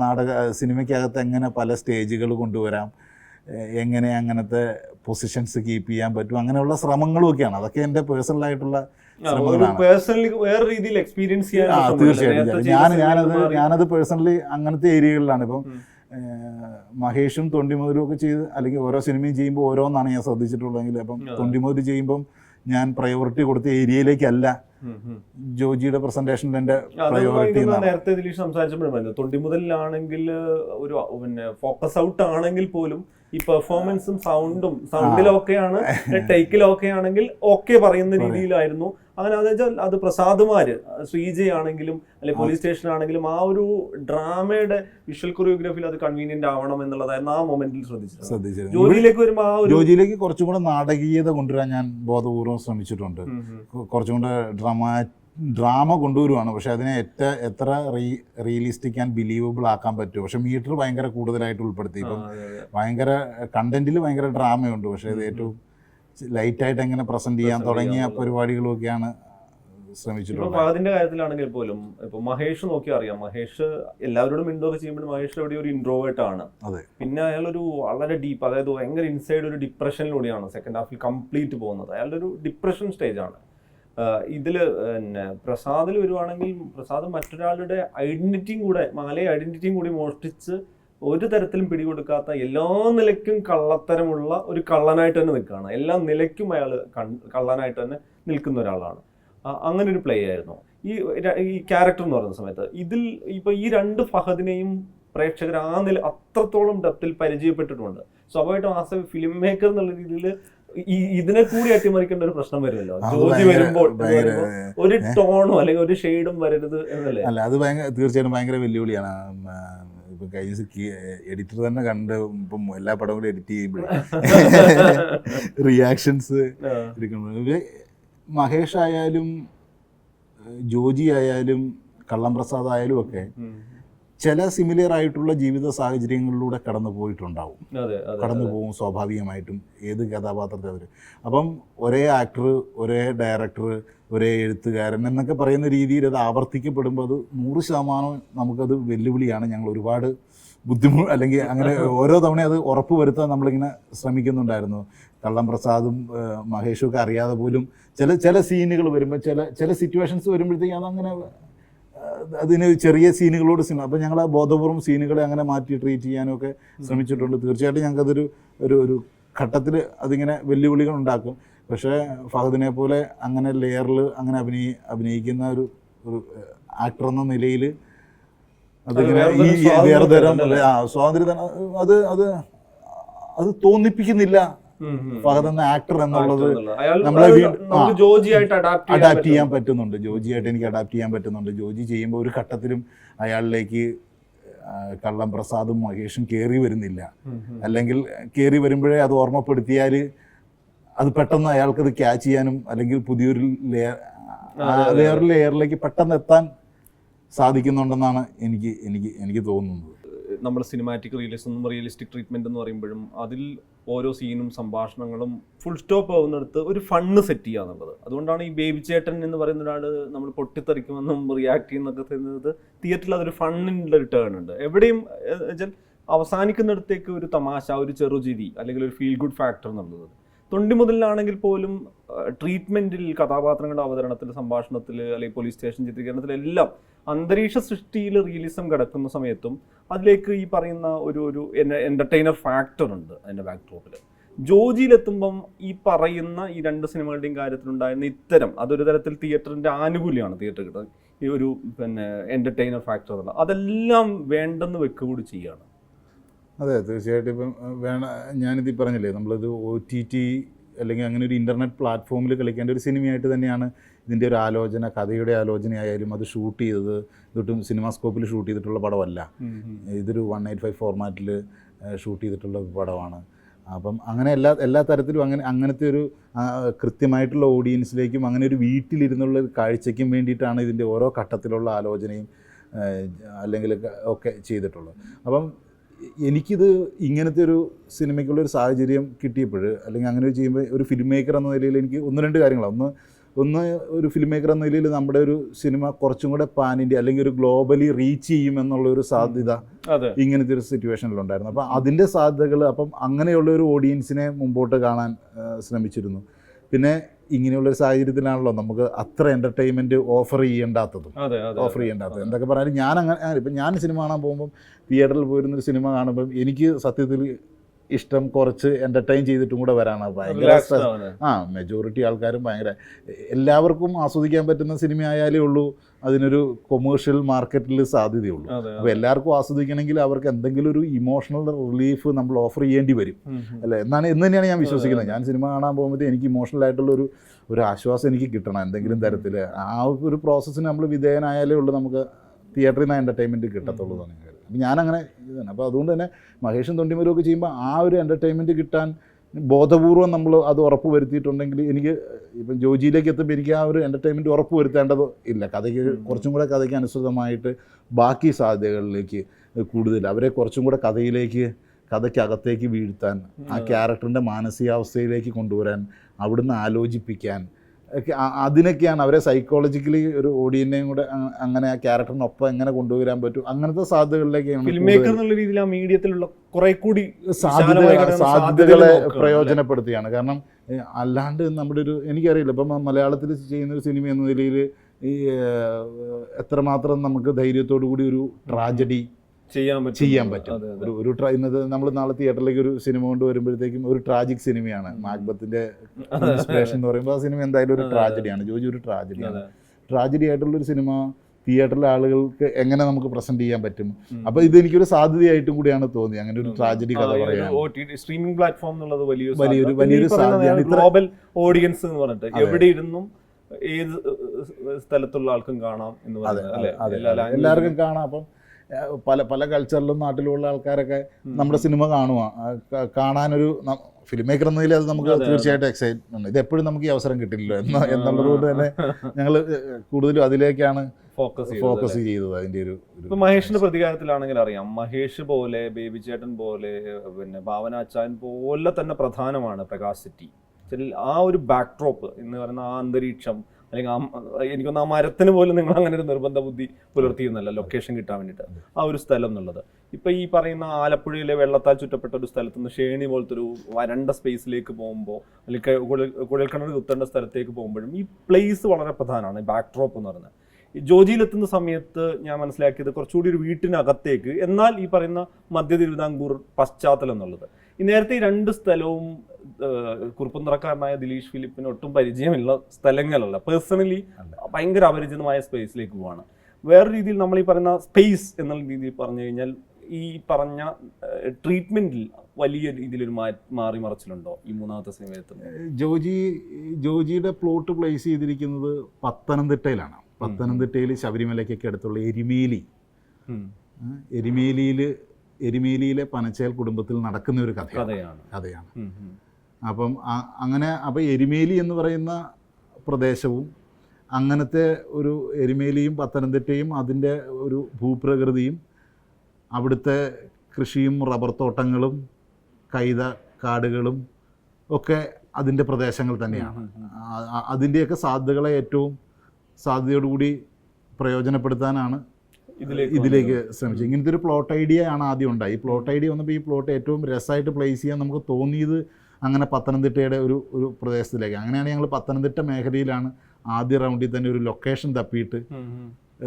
S2: നാടക സിനിമയ്ക്കകത്ത് എങ്ങനെ പല സ്റ്റേജുകൾ കൊണ്ടുവരാം എങ്ങനെ അങ്ങനത്തെ പൊസിഷൻസ് കീപ്പ് ചെയ്യാൻ പറ്റും അങ്ങനെയുള്ള ശ്രമങ്ങളും ഒക്കെയാണ് അതൊക്കെ എന്റെ പേഴ്സണലായിട്ടുള്ള
S1: പേഴ്സണലി വേറെ രീതിയിൽ എക്സ്പീരിയൻസ് ചെയ്യാൻ.
S2: തീർച്ചയായിട്ടും. ഞാൻ ഞാനത് ഞാനത് പേഴ്സണലി അങ്ങനത്തെ ഏരിയകളിലാണ്. ഇപ്പം മഹേഷും തൊണ്ടിമുതലും ഒക്കെ ചെയ്ത് അല്ലെങ്കിൽ ഓരോ സിനിമയും ചെയ്യുമ്പോൾ ഓരോന്നാണ് ഞാൻ ശ്രദ്ധിച്ചിട്ടുള്ളതെങ്കിൽ അപ്പം. തൊണ്ടിമുതൽ ചെയ്യുമ്പം ഞാൻ പ്രയോറിറ്റി കൊടുത്ത ഏരിയയിലേക്കല്ല. ജോജിയുടെ പ്രസന്റേഷൻ
S1: എന്റെ
S2: പ്രയോറിറ്റി
S1: നേരത്തെ ദിലീഷ് സംസാരിച്ചപ്പോഴും തൊണ്ടി മുതലാണെങ്കിൽ ഒരു പിന്നെ ഫോക്കസ് ഔട്ട് ആണെങ്കിൽ പോലും ഈ പെർഫോമൻസും സൗണ്ടും സൗണ്ടിലൊക്കെയാണ് ടേക്കിലൊക്കെ ആണെങ്കിൽ ഓക്കെ പറയുന്ന രീതിയിലായിരുന്നു. അങ്ങനെ അതെന്ന് വെച്ചാൽ അത് പ്രസാദുമാര് ശ്രീജി ആണെങ്കിലും അല്ലെങ്കിൽ പോലീസ് സ്റ്റേഷൻ ആണെങ്കിലും ആ ഒരു ഡ്രാമയുടെ വിഷ്വൽ കൊറിയോഗ്രാഫിയിൽ അത് കൺവീനിയന്റ് ആവണം എന്നുള്ളതായിരുന്നു ആ മൊമെന്റിൽ ശ്രദ്ധിച്ചത്. ജോലിയിലേക്ക് വരുമ്പോൾ ആ ഒരു
S2: ജോജിയിലേക്ക് കുറച്ചും കൂടെ നാടകീയത കൊണ്ടുവരാൻ ഞാൻ ബോധപൂർവം ശ്രമിച്ചിട്ടുണ്ട്. കുറച്ചും കൂടെ ഡ്രാമ ഡ്രാമ കൊണ്ടുവരുവാണ്. പക്ഷെ അതിനെ ഏറ്റ എത്ര റീ റിയലിസ്റ്റിക് ആൻഡ് ബിലീവബിൾ ആക്കാൻ പറ്റും പക്ഷെ മീറ്റർ ഭയങ്കര കൂടുതലായിട്ട് ഉൾപ്പെടുത്തി. ഇപ്പം. ഭയങ്കര കണ്ടന്റിൽ ഭയങ്കര ഡ്രാമയുണ്ട്. പക്ഷെ ഇത് ഏറ്റവും ലൈറ്റായിട്ട് എങ്ങനെ പ്രസന്റ് ചെയ്യാൻ തുടങ്ങിയ. പരിപാടികളൊക്കെയാണ് ശ്രമിച്ചിട്ടുള്ളത്.
S1: അതിന്റെ കാര്യത്തിലാണെങ്കിൽ പോലും ഇപ്പൊ മഹേഷ് നോക്കി അറിയാം. മഹേഷ് എല്ലാവരോടും ഇൻഡോർ ചെയ്യുമ്പോൾ മഹേഷ് എവിടെ ഒരു ഇൻട്രോവേർട്ട് ആണ്. പിന്നെ അയാൾ ഒരു വളരെ ഡീപ്പ് അതായത് ഭയങ്കര ഇൻസൈഡ് ഒരു ഡിപ്രഷനിലൂടെയാണ് സെക്കൻഡ് ഹാഫിൽ കംപ്ലീറ്റ് പോകുന്നത്. അയാളുടെ ഒരു ഡിപ്രഷൻ സ്റ്റേജ് ആണ്. ഇതിൽ ഇതിൽ പിന്നെ പ്രസാദിൽ വരുവാണെങ്കിൽ പ്രസാദ് മറ്റൊരാളുടെ ഐഡന്റിറ്റിയും കൂടെ മലയെ ഐഡന്റിറ്റിയും കൂടി മോഷ്ടിച്ച് ഒരു തരത്തിലും പിടികൊടുക്കാത്ത എല്ലാ നിലയ്ക്കും കള്ളത്തരമുള്ള ഒരു കള്ളനായിട്ട് തന്നെ നിൽക്കുകയാണ്. എല്ലാ നിലയ്ക്കും അയാൾ കള്ളനായിട്ട് തന്നെ നിൽക്കുന്ന ഒരാളാണ്. അങ്ങനെ ഒരു പ്ലേ ആയിരുന്നു. ഈ ഈ ക്യാരക്ടർ എന്ന് പറയുന്ന സമയത്ത് ഇതിൽ ഇപ്പൊ ഈ രണ്ട് ഫഹദിനെയും പ്രേക്ഷകർ ആ നില അത്രത്തോളം ഡെപ്തിൽ പരിചയപ്പെട്ടിട്ടുണ്ട്. സ്വാഭാവികമായിട്ടും ആസ് ഫിലിം മേക്കർ എന്നുള്ള രീതിയിൽ ഈ ഇതിനെ കൂടി അട്ടിമറിക്കേണ്ട ഒരു പ്രശ്നം വരുമല്ലോ.
S2: ജ്യോതി
S1: വരുമ്പോൾ ഒരു ടോണോ അല്ലെങ്കിൽ ഒരു ഷെയ്ഡും വരരുത് എന്നല്ലേ?
S2: അല്ല അത് ഭയങ്കര തീർച്ചയായിട്ടും ഭയങ്കര വെല്ലുവിളിയാണ്. ഇപ്പൊ കഴിഞ്ഞ എഡിറ്റർ തന്നെ കണ്ട് ഇപ്പം എല്ലാ പടവും കൂടി എഡിറ്റ് ചെയ്യുമ്പോഴേ റിയാക്ഷൻസ് മഹേഷ് ആയാലും ജോജി ആയാലും കള്ളം പ്രസാദ് ആയാലും ഒക്കെ ചില സിമിലർ ആയിട്ടുള്ള ജീവിത സാഹചര്യങ്ങളിലൂടെ കടന്നു പോയിട്ടുണ്ടാവും. കടന്നു പോകും സ്വാഭാവികമായിട്ടും. ഏത് കഥാപാത്രത്തെ അവർ അപ്പം ഒരേ ആക്ടർ ഒരേ ഡയറക്ടർ ഒരേ എഴുത്തുകാരൻ എന്നൊക്കെ പറയുന്ന രീതിയിൽ അത് ആവർത്തിക്കപ്പെടുമ്പോൾ അത് നൂറ് ശതമാനം നമുക്കത് വെല്ലുവിളിയാണ്. ഞങ്ങൾ ഒരുപാട് ബുദ്ധിമുട്ട് അല്ലെങ്കിൽ അങ്ങനെ ഓരോ തവണ അത് ഉറപ്പ് വരുത്താൻ നമ്മളിങ്ങനെ ശ്രമിക്കുന്നുണ്ടായിരുന്നു. കള്ളം പ്രസാദും മഹേഷും ഒക്കെ അറിയാതെ പോലും ചില ചില സീനുകൾ വരുമ്പോൾ ചില ചില സിറ്റുവേഷൻസ് വരുമ്പോഴത്തേക്കും അതങ്ങനെ അതിന് ചെറിയ സീനുകളോട് സിനിമ അപ്പോൾ ഞങ്ങൾ ആ ബോധപൂർവം സീനുകളെ അങ്ങനെ മാറ്റി ട്രീറ്റ് ചെയ്യാനൊക്കെ ശ്രമിച്ചിട്ടുണ്ട്. തീർച്ചയായിട്ടും ഞങ്ങൾക്കതൊരു ഒരു ഒരു ഘട്ടത്തിൽ അതിങ്ങനെ വെല്ലുവിളികൾ ഉണ്ടാക്കും. പക്ഷേ ഫഹദിനെ പോലെ അങ്ങനെ ലെയറിൽ അങ്ങനെ അഭിനയി അഭിനയിക്കുന്ന ഒരു ഒരു ആക്ടർ എന്ന നിലയിൽ അതിങ്ങനെ ഈ വേറെ തരം? സ്വാതന്ത്ര്യം അത് അത് അത് തോന്നിപ്പിക്കുന്നില്ല. ഫഹദ് എന്ന ആക്ടർ എന്നുള്ളത് നമ്മളെ
S1: അഡാപ്റ്റ്
S2: ചെയ്യാൻ പറ്റുന്നുണ്ട്. ജോജിയായിട്ട് എനിക്ക് അഡാപ്റ്റ് ചെയ്യാൻ പറ്റുന്നുണ്ട്. ജോജി ചെയ്യുമ്പോൾ ഒരു ഘട്ടത്തിലും അയാളിലേക്ക് കള്ളം പ്രസാദും മഹേഷും കയറി വരുന്നില്ല. അല്ലെങ്കിൽ കയറി വരുമ്പോഴേ അത് ഓർമ്മപ്പെടുത്തിയാൽ അത് പെട്ടെന്ന് അയാൾക്കത് ക്യാച്ച് ചെയ്യാനും അല്ലെങ്കിൽ പുതിയൊരു ലെയർ. വേറൊരു ലെയറിലേക്ക് പെട്ടെന്ന് എത്താൻ സാധിക്കുന്നുണ്ടെന്നാണ് എനിക്ക് എനിക്ക് എനിക്ക് തോന്നുന്നത്.
S1: നമ്മൾ സിനിമാറ്റിക് റിയലിസം റിയലിസ്റ്റിക് ട്രീറ്റ്മെന്റ് എന്ന് പറയുമ്പോഴും അതിൽ ഓരോ സീനും സംഭാഷണങ്ങളും ഫുൾ സ്റ്റോപ്പ് ആവുന്നിടത്ത് ഒരു ഫണ്ണ് സെറ്റ് ചെയ്യുക എന്നുള്ളത്. അതുകൊണ്ടാണ് ഈ ബേബി ചേട്ടൻ എന്ന് പറയുന്ന ഒരാൾ നമ്മൾ പൊട്ടിത്തെറിക്കുമെന്നും റിയാക്ട് ചെയ്യുന്നൊക്കെ തരുന്നത് തിയേറ്ററിൽ അതൊരു ഫണ്ണിന്റെ ഒരു ടേൺ ഉണ്ട്. എവിടെയും വെച്ചാൽ അവസാനിക്കുന്നിടത്തേക്ക് ഒരു തമാശ ഒരു ചെറുചിരി അല്ലെങ്കിൽ ഒരു ഫീൽ ഗുഡ് ഫാക്ടർ എന്നുള്ളത്. തൊണ്ടി മുതലിലാണെങ്കിൽ പോലും ട്രീറ്റ്മെന്റിൽ കഥാപാത്രങ്ങളുടെ അവതരണത്തിൽ സംഭാഷണത്തിൽ അല്ലെങ്കിൽ പോലീസ് സ്റ്റേഷൻ ചിത്രീകരണത്തിലെല്ലാം അന്തരീക്ഷ സൃഷ്ടിയിൽ റിയലിസം കിടക്കുന്ന സമയത്തും അതിലേക്ക് ഈ പറയുന്ന ഒരു ഒരു എന്റർടൈനർ ഫാക്ടർ ഉണ്ട് അതിന്റെ ബാക്ക്ഡ്രോപ്പിൽ ജോജിയിലെത്തുമ്പം ഈ പറയുന്ന ഈ രണ്ട് സിനിമകളുടെയും കാര്യത്തിലുണ്ടായിരുന്ന ഇത്തരം അതൊരു തരത്തിൽ തിയേറ്ററിന്റെ ആനുകൂല്യമാണ് തിയേറ്റർ കിട്ടുന്നത് ഈ ഒരു പിന്നെ എന്റർടൈനർ ഫാക്ടർ അതെല്ലാം വേണ്ടെന്ന് വെക്കുകൂടി ചെയ്യുകയാണ്.
S2: അതെ തീർച്ചയായിട്ടും. ഇപ്പം വേണ ഞാനിത് പറഞ്ഞില്ലേ നമ്മളിത് ഒ ടി ടി അല്ലെങ്കിൽ അങ്ങനെ ഒരു ഇന്റർനെറ്റ് പ്ലാറ്റ്ഫോമിൽ കളിക്കേണ്ട ഒരു സിനിമയായിട്ട് തന്നെയാണ് ഇതിന്റെ ഒരു ആലോചന കഥയുടെ ആലോചനയായാലും അത് ഷൂട്ട് ചെയ്തത്. ഇതൊട്ടും സിനിമാ സ്കോപ്പിൽ ഷൂട്ട് ചെയ്തിട്ടുള്ള പടമല്ല. ഇതൊരു വൺ എയ്റ്റ് ഫൈവ് ഫോർമാറ്റിൽ ഷൂട്ട് ചെയ്തിട്ടുള്ള പടമാണ്. അപ്പം അങ്ങനെ എല്ലാ എല്ലാ തരത്തിലും അങ്ങനെ അങ്ങനത്തെ ഒരു കൃത്യമായിട്ടുള്ള ഓഡിയൻസിലേക്കും അങ്ങനെ ഒരു വീട്ടിലിരുന്നുള്ള കാഴ്ചയ്ക്കും വേണ്ടിയിട്ടാണ് ഇതിന്റെ ഓരോ ഘട്ടത്തിലുള്ള ആലോചനയും അല്ലെങ്കിൽ ഒക്കെ ചെയ്തിട്ടുള്ളത്. അപ്പം എനിക്കിത് ഇങ്ങനത്തെ ഒരു സിനിമയ്ക്കുള്ള ഒരു സാഹചര്യം കിട്ടിയപ്പോൾ അല്ലെങ്കിൽ അങ്ങനെ ചെയ്യുമ്പോൾ ഒരു ഫിലിം മേക്കർ എന്ന നിലയിൽ എനിക്ക് ഒന്ന് രണ്ട് കാര്യങ്ങളാണ് ഒന്ന് ഒന്ന് ഒരു ഫിലിം മേക്കർ എന്ന നിലയിൽ നമ്മുടെ ഒരു സിനിമ കുറച്ചും കൂടെ പാൻ ഇന്ത്യ അല്ലെങ്കിൽ ഒരു ഗ്ലോബലി റീച്ച് ചെയ്യും എന്നുള്ള ഒരു സാധ്യത ഇങ്ങനത്തെ ഒരു സിറ്റുവേഷനിലുണ്ടായിരുന്നു അപ്പം അതിന്റെ സാധ്യതകൾ അപ്പം അങ്ങനെയുള്ള ഒരു ഓഡിയൻസിനെ മുമ്പോട്ട് കാണാൻ ശ്രമിച്ചിരുന്നു. പിന്നെ ഇങ്ങനെയുള്ളൊരു സാഹചര്യത്തിലാണല്ലോ നമുക്ക് അത്ര എന്റർടൈൻമെന്റ് ഓഫർ ചെയ്യേണ്ടാത്തതും. ഓഫർ ചെയ്യേണ്ടാത്തത്. എന്തൊക്കെ പറഞ്ഞാലും ഞാൻ അങ്ങനെ ഇപ്പം ഞാൻ സിനിമ കാണാൻ പോകുമ്പം തിയേറ്ററിൽ പോയിരുന്നൊരു സിനിമ കാണുമ്പം എനിക്ക് സത്യത്തിൽ ഇഷ്ടം കുറച്ച് എന്റർടൈൻ ചെയ്തിട്ടും കൂടെ വരാനാണ് ഭയങ്കര ആ മെജോറിറ്റി ആൾക്കാരും ഭയങ്കര എല്ലാവർക്കും ആസ്വദിക്കാൻ പറ്റുന്ന സിനിമ ആയാലേ ഉള്ളൂ. അതിനൊരു കൊമേഴ്ഷ്യൽ മാർക്കറ്റിൽ സാധ്യതയുള്ളൂ. അപ്പോൾ എല്ലാവർക്കും ആസ്വദിക്കണമെങ്കിൽ അവർക്ക് എന്തെങ്കിലും ഒരു ഇമോഷണൽ റിലീഫ് നമ്മൾ ഓഫർ ചെയ്യേണ്ടി വരും. അല്ലേ? എന്നാണ് എന്ന് തന്നെയാണ് ഞാൻ വിശ്വസിക്കുന്നത്. ഞാൻ സിനിമ കാണാൻ പോകുമ്പോൾ എനിക്ക് ഇമോഷണൽ ആയിട്ടുള്ള ഒരു ഒരു ആശ്വാസം എനിക്ക് കിട്ടണം എന്തെങ്കിലും തരത്തിൽ. ആ ഒരു പ്രോസസ്സിന് നമ്മൾ വിധേയനായാലേ ഉള്ളൂ നമുക്ക് തിയേറ്ററിൽ നിന്ന് എന്റർടൈൻമെന്റ് കിട്ടത്തുള്ളൂ എന്നാണ് ഞാൻ ഞാനങ്ങനെ ഇതാണ് അപ്പോൾ അതുകൊണ്ട് തന്നെ മഹേഷും തൊണ്ടിമരും ഒക്കെ ചെയ്യുമ്പോൾ ആ ഒരു എന്റർടൈൻമെന്റ് കിട്ടാൻ ബോധപൂർവം നമ്മൾ അത് ഉറപ്പ് വരുത്തിയിട്ടുണ്ടെങ്കിൽ എനിക്ക് ഇപ്പം ജോജിയിലേക്ക് എത്തുമ്പോൾ എനിക്ക് ആ ഒരു എന്റർടൈൻമെന്റ് ഉറപ്പ് വരുത്തേണ്ടത് ഇല്ല. കഥയ്ക്ക് കുറച്ചും കൂടെ കഥയ്ക്ക് അനുസൃതമായിട്ട് ബാക്കി സാധ്യതകളിലേക്ക് കൂടുതൽ അവരെ കുറച്ചും കൂടെ കഥയിലേക്ക് കഥയ്ക്കകത്തേക്ക് വീഴ്ത്താൻ ആ ക്യാരക്ടറിന്റെ മാനസികാവസ്ഥയിലേക്ക് കൊണ്ടുവരാൻ അവിടുന്ന് ആലോചിപ്പിക്കാൻ അതിനൊക്കെയാണ് അവരെ സൈക്കോളജിക്കലി ഒരു ഓഡിയനെയും കൂടെ അങ്ങനെ ആ ക്യാരക്ടറിനൊപ്പം എങ്ങനെ കൊണ്ടുവരാൻ പറ്റും? അങ്ങനത്തെ സാധ്യതകളിലേക്കാണ്
S1: ഫിലിം മേക്കർ എന്നുള്ള രീതിയിൽ ആ മീഡിയത്തിലുള്ള കുറെ കൂടി
S2: സാധ്യത സാധ്യതകളെ പ്രയോജനപ്പെടുത്തുകയാണ്. കാരണം അല്ലാണ്ട് നമ്മുടെ ഒരു എനിക്കറിയില്ല. ഇപ്പം മലയാളത്തിൽ ചെയ്യുന്ന ഒരു സിനിമ എന്ന നിലയിൽ ഈ എത്രമാത്രം നമുക്ക് ധൈര്യത്തോടു കൂടി ഒരു ട്രാജഡി
S1: ചെയ്യാൻ പറ്റും.
S2: ഒരു ഒരു ട്രാ ഇന്നത് നമ്മൾ നാളെ തിയേറ്ററിലേക്ക് ഒരു സിനിമ കൊണ്ട് വരുമ്പോഴത്തേക്കും ഒരു ട്രാജിക് സിനിമയാണ്. മാക്ബത്തിന്റെ ഇൻസ്പിറേഷൻ എന്ന് പറയുമ്പോൾ ആ സിനിമ എന്തായാലും ഒരു. ട്രാജഡിയാണ് ജോജി ഒരു ട്രാജഡിയാണ് ട്രാജഡി ആയിട്ടുള്ള ഒരു സിനിമ തിയേറ്ററിലെ ആളുകൾക്ക് എങ്ങനെ നമുക്ക് പ്രസന്റ് ചെയ്യാൻ പറ്റും. അപ്പൊ ഇത് എനിക്കൊരു സാധ്യതയായിട്ടും കൂടിയാണ് തോന്നി അങ്ങനെ ഒരു ട്രാജഡി കഥ പറയാം
S1: സ്ട്രീമിംഗ് പ്ലാറ്റ്ഫോം എന്നുള്ളത് വലിയൊരു
S2: വലിയൊരു-
S1: സാധ്യത.
S2: വലിയൊരു സാധ്യതയാണ്.
S1: ഗ്ലോബൽ ഓഡിയൻസ് എന്ന് പറഞ്ഞിട്ട് എവിടെ ഇരുന്നും ഏത് സ്ഥലത്തുള്ള ആൾക്കും കാണാം എന്ന് പറയുന്നത്
S2: എല്ലാവർക്കും കാണാം. അപ്പം പല പല കൾച്ചറിലും നാട്ടിലുള്ള ആൾക്കാരൊക്കെ. നമ്മുടെ സിനിമ കാണുക കാണാനൊരു ഫിലിം മേക്കർ എന്നതിൽ അത് നമുക്ക്. തീർച്ചയായിട്ടും എക്സൈറ്റ്മെന്റ് ഇത് എപ്പോഴും നമുക്ക് ഈ അവസരം കിട്ടില്ലല്ലോ എന്ന് എന്നുള്ളത് കൊണ്ട് തന്നെ ഞങ്ങൾ കൂടുതലും അതിലേക്കാണ്
S1: ഫോക്കസ്
S2: ഫോക്കസ് ചെയ്തത് അതിന്റെ ഒരു
S1: ഇപ്പൊ മഹേഷിന്റെ പ്രതികാരത്തിലാണെങ്കിൽ അറിയാം. മഹേഷ് പോലെ ബേബി ചേട്ടൻ പോലെ പിന്നെ ഭാവന അച്ചായൻ പോലെ തന്നെ പ്രധാനമാണ് പ്രകാശ് സിറ്റി. ആ ഒരു ബാക്ക്ഡ്രോപ്പ് എന്ന് പറയുന്ന ആ അന്തരീക്ഷം അല്ലെങ്കിൽ ആ എനിക്കൊന്ന് ആ മരത്തിന് പോലും നിങ്ങൾ അങ്ങനെ ഒരു നിർബന്ധ ബുദ്ധി പുലർത്തിയിരുന്നല്ല ലൊക്കേഷൻ കിട്ടാൻ വേണ്ടിയിട്ട്. ആ ഒരു സ്ഥലം എന്നുള്ളത്. ഇപ്പൊ ഈ പറയുന്ന ആലപ്പുഴയിലെ വെള്ളത്താൽ ചുറ്റപ്പെട്ട ഒരു സ്ഥലത്ത് നിന്ന് ഷേണി പോലത്തെ ഒരു വരണ്ട സ്പേസിലേക്ക് പോകുമ്പോൾ അല്ലെങ്കിൽ കുഴൽക്കിണർ കുത്തേണ്ട സ്ഥലത്തേക്ക് പോകുമ്പോഴും ഈ പ്ലേസ് വളരെ പ്രധാനമാണ് ബാക്ക് ഡ്രോപ്പ് എന്ന് പറയുന്നത്. ജോജിയിലെത്തുന്ന സമയത്ത് ഞാൻ മനസ്സിലാക്കിയത് കുറച്ചുകൂടി ഒരു വീട്ടിനകത്തേക്ക് എന്നാൽ ഈ പറയുന്ന മധ്യ തിരുവിതാംകൂർ പശ്ചാത്തലം എന്നുള്ളത്. നേരത്തെ ഈ രണ്ട് സ്ഥലവും കുറുപ്പുന്തറക്കാരനായ ദിലീഷ് ഫിലിപ്പിന് ഒട്ടും പരിചയമില്ല സ്ഥലങ്ങളല്ല. പേഴ്സണലി. ഭയങ്കര അപരിചിതമായ സ്പേസിലേക്ക് പോവാണ്. വേറെ രീതിയിൽ നമ്മൾ ഈ പറയുന്ന സ്പേസ് എന്നുള്ള രീതിയിൽ പറഞ്ഞു കഴിഞ്ഞാൽ ഈ പറഞ്ഞ ട്രീറ്റ്മെന്റിൽ വലിയ രീതിയിലൊരു മാറി മറിച്ചിലുണ്ടോ ഈ മൂന്നാമത്തെ സമയത്ത്?
S2: ജോജി ജോജിയുടെ പ്ലോട്ട് പ്ലേസ് ചെയ്തിരിക്കുന്നത് പത്തനംതിട്ടയിലാണ്. പത്തനംതിട്ടയിൽ ശബരിമലയ്ക്കൊക്കെ അടുത്തുള്ള എരിമേലി. എരിമേലിയിൽ എരിമേലിയിലെ പനച്ചേൽ കുടുംബത്തിൽ നടക്കുന്ന ഒരു കഥയാണ്.
S1: കഥയാണ്.
S2: അപ്പം അങ്ങനെ അപ്പോൾ എരിമേലി എന്ന് പറയുന്ന പ്രദേശവും അങ്ങനത്തെ ഒരു എരിമേലിയും പത്തനംതിട്ടയും അതിന്റെ ഒരു ഭൂപ്രകൃതിയും അവിടുത്തെ കൃഷിയും റബ്ബർ തോട്ടങ്ങളും കൈത കാടുകളും ഒക്കെ അതിന്റെ പ്രദേശങ്ങൾ തന്നെയാണ്. അതിന്റെയൊക്കെ സാധ്യതകളെ ഏറ്റവും സാധ്യതയോടുകൂടി പ്രയോജനപ്പെടുത്താനാണ്
S1: ഇതിലേക്ക്.
S2: ശ്രമിച്ചത് ഇങ്ങനത്തെ ഒരു പ്ലോട്ട് ഐഡിയ ആണ് ആദ്യം ഉണ്ടായി ഈ പ്ലോട്ട് ഐഡിയ വന്നപ്പോൾ ഈ പ്ലോട്ട് ഏറ്റവും രസമായിട്ട് പ്ലേസ് ചെയ്യാൻ നമുക്ക് തോന്നിയത് അങ്ങനെ പത്തനംതിട്ടയുടെ ഒരു ഒരു പ്രദേശത്തിലേക്ക്. അങ്ങനെയാണ് ഞങ്ങൾ പത്തനംതിട്ട മേഖലയിലാണ് ആദ്യ റൗണ്ടിൽ തന്നെ ഒരു ലൊക്കേഷൻ തപ്പിയിട്ട്.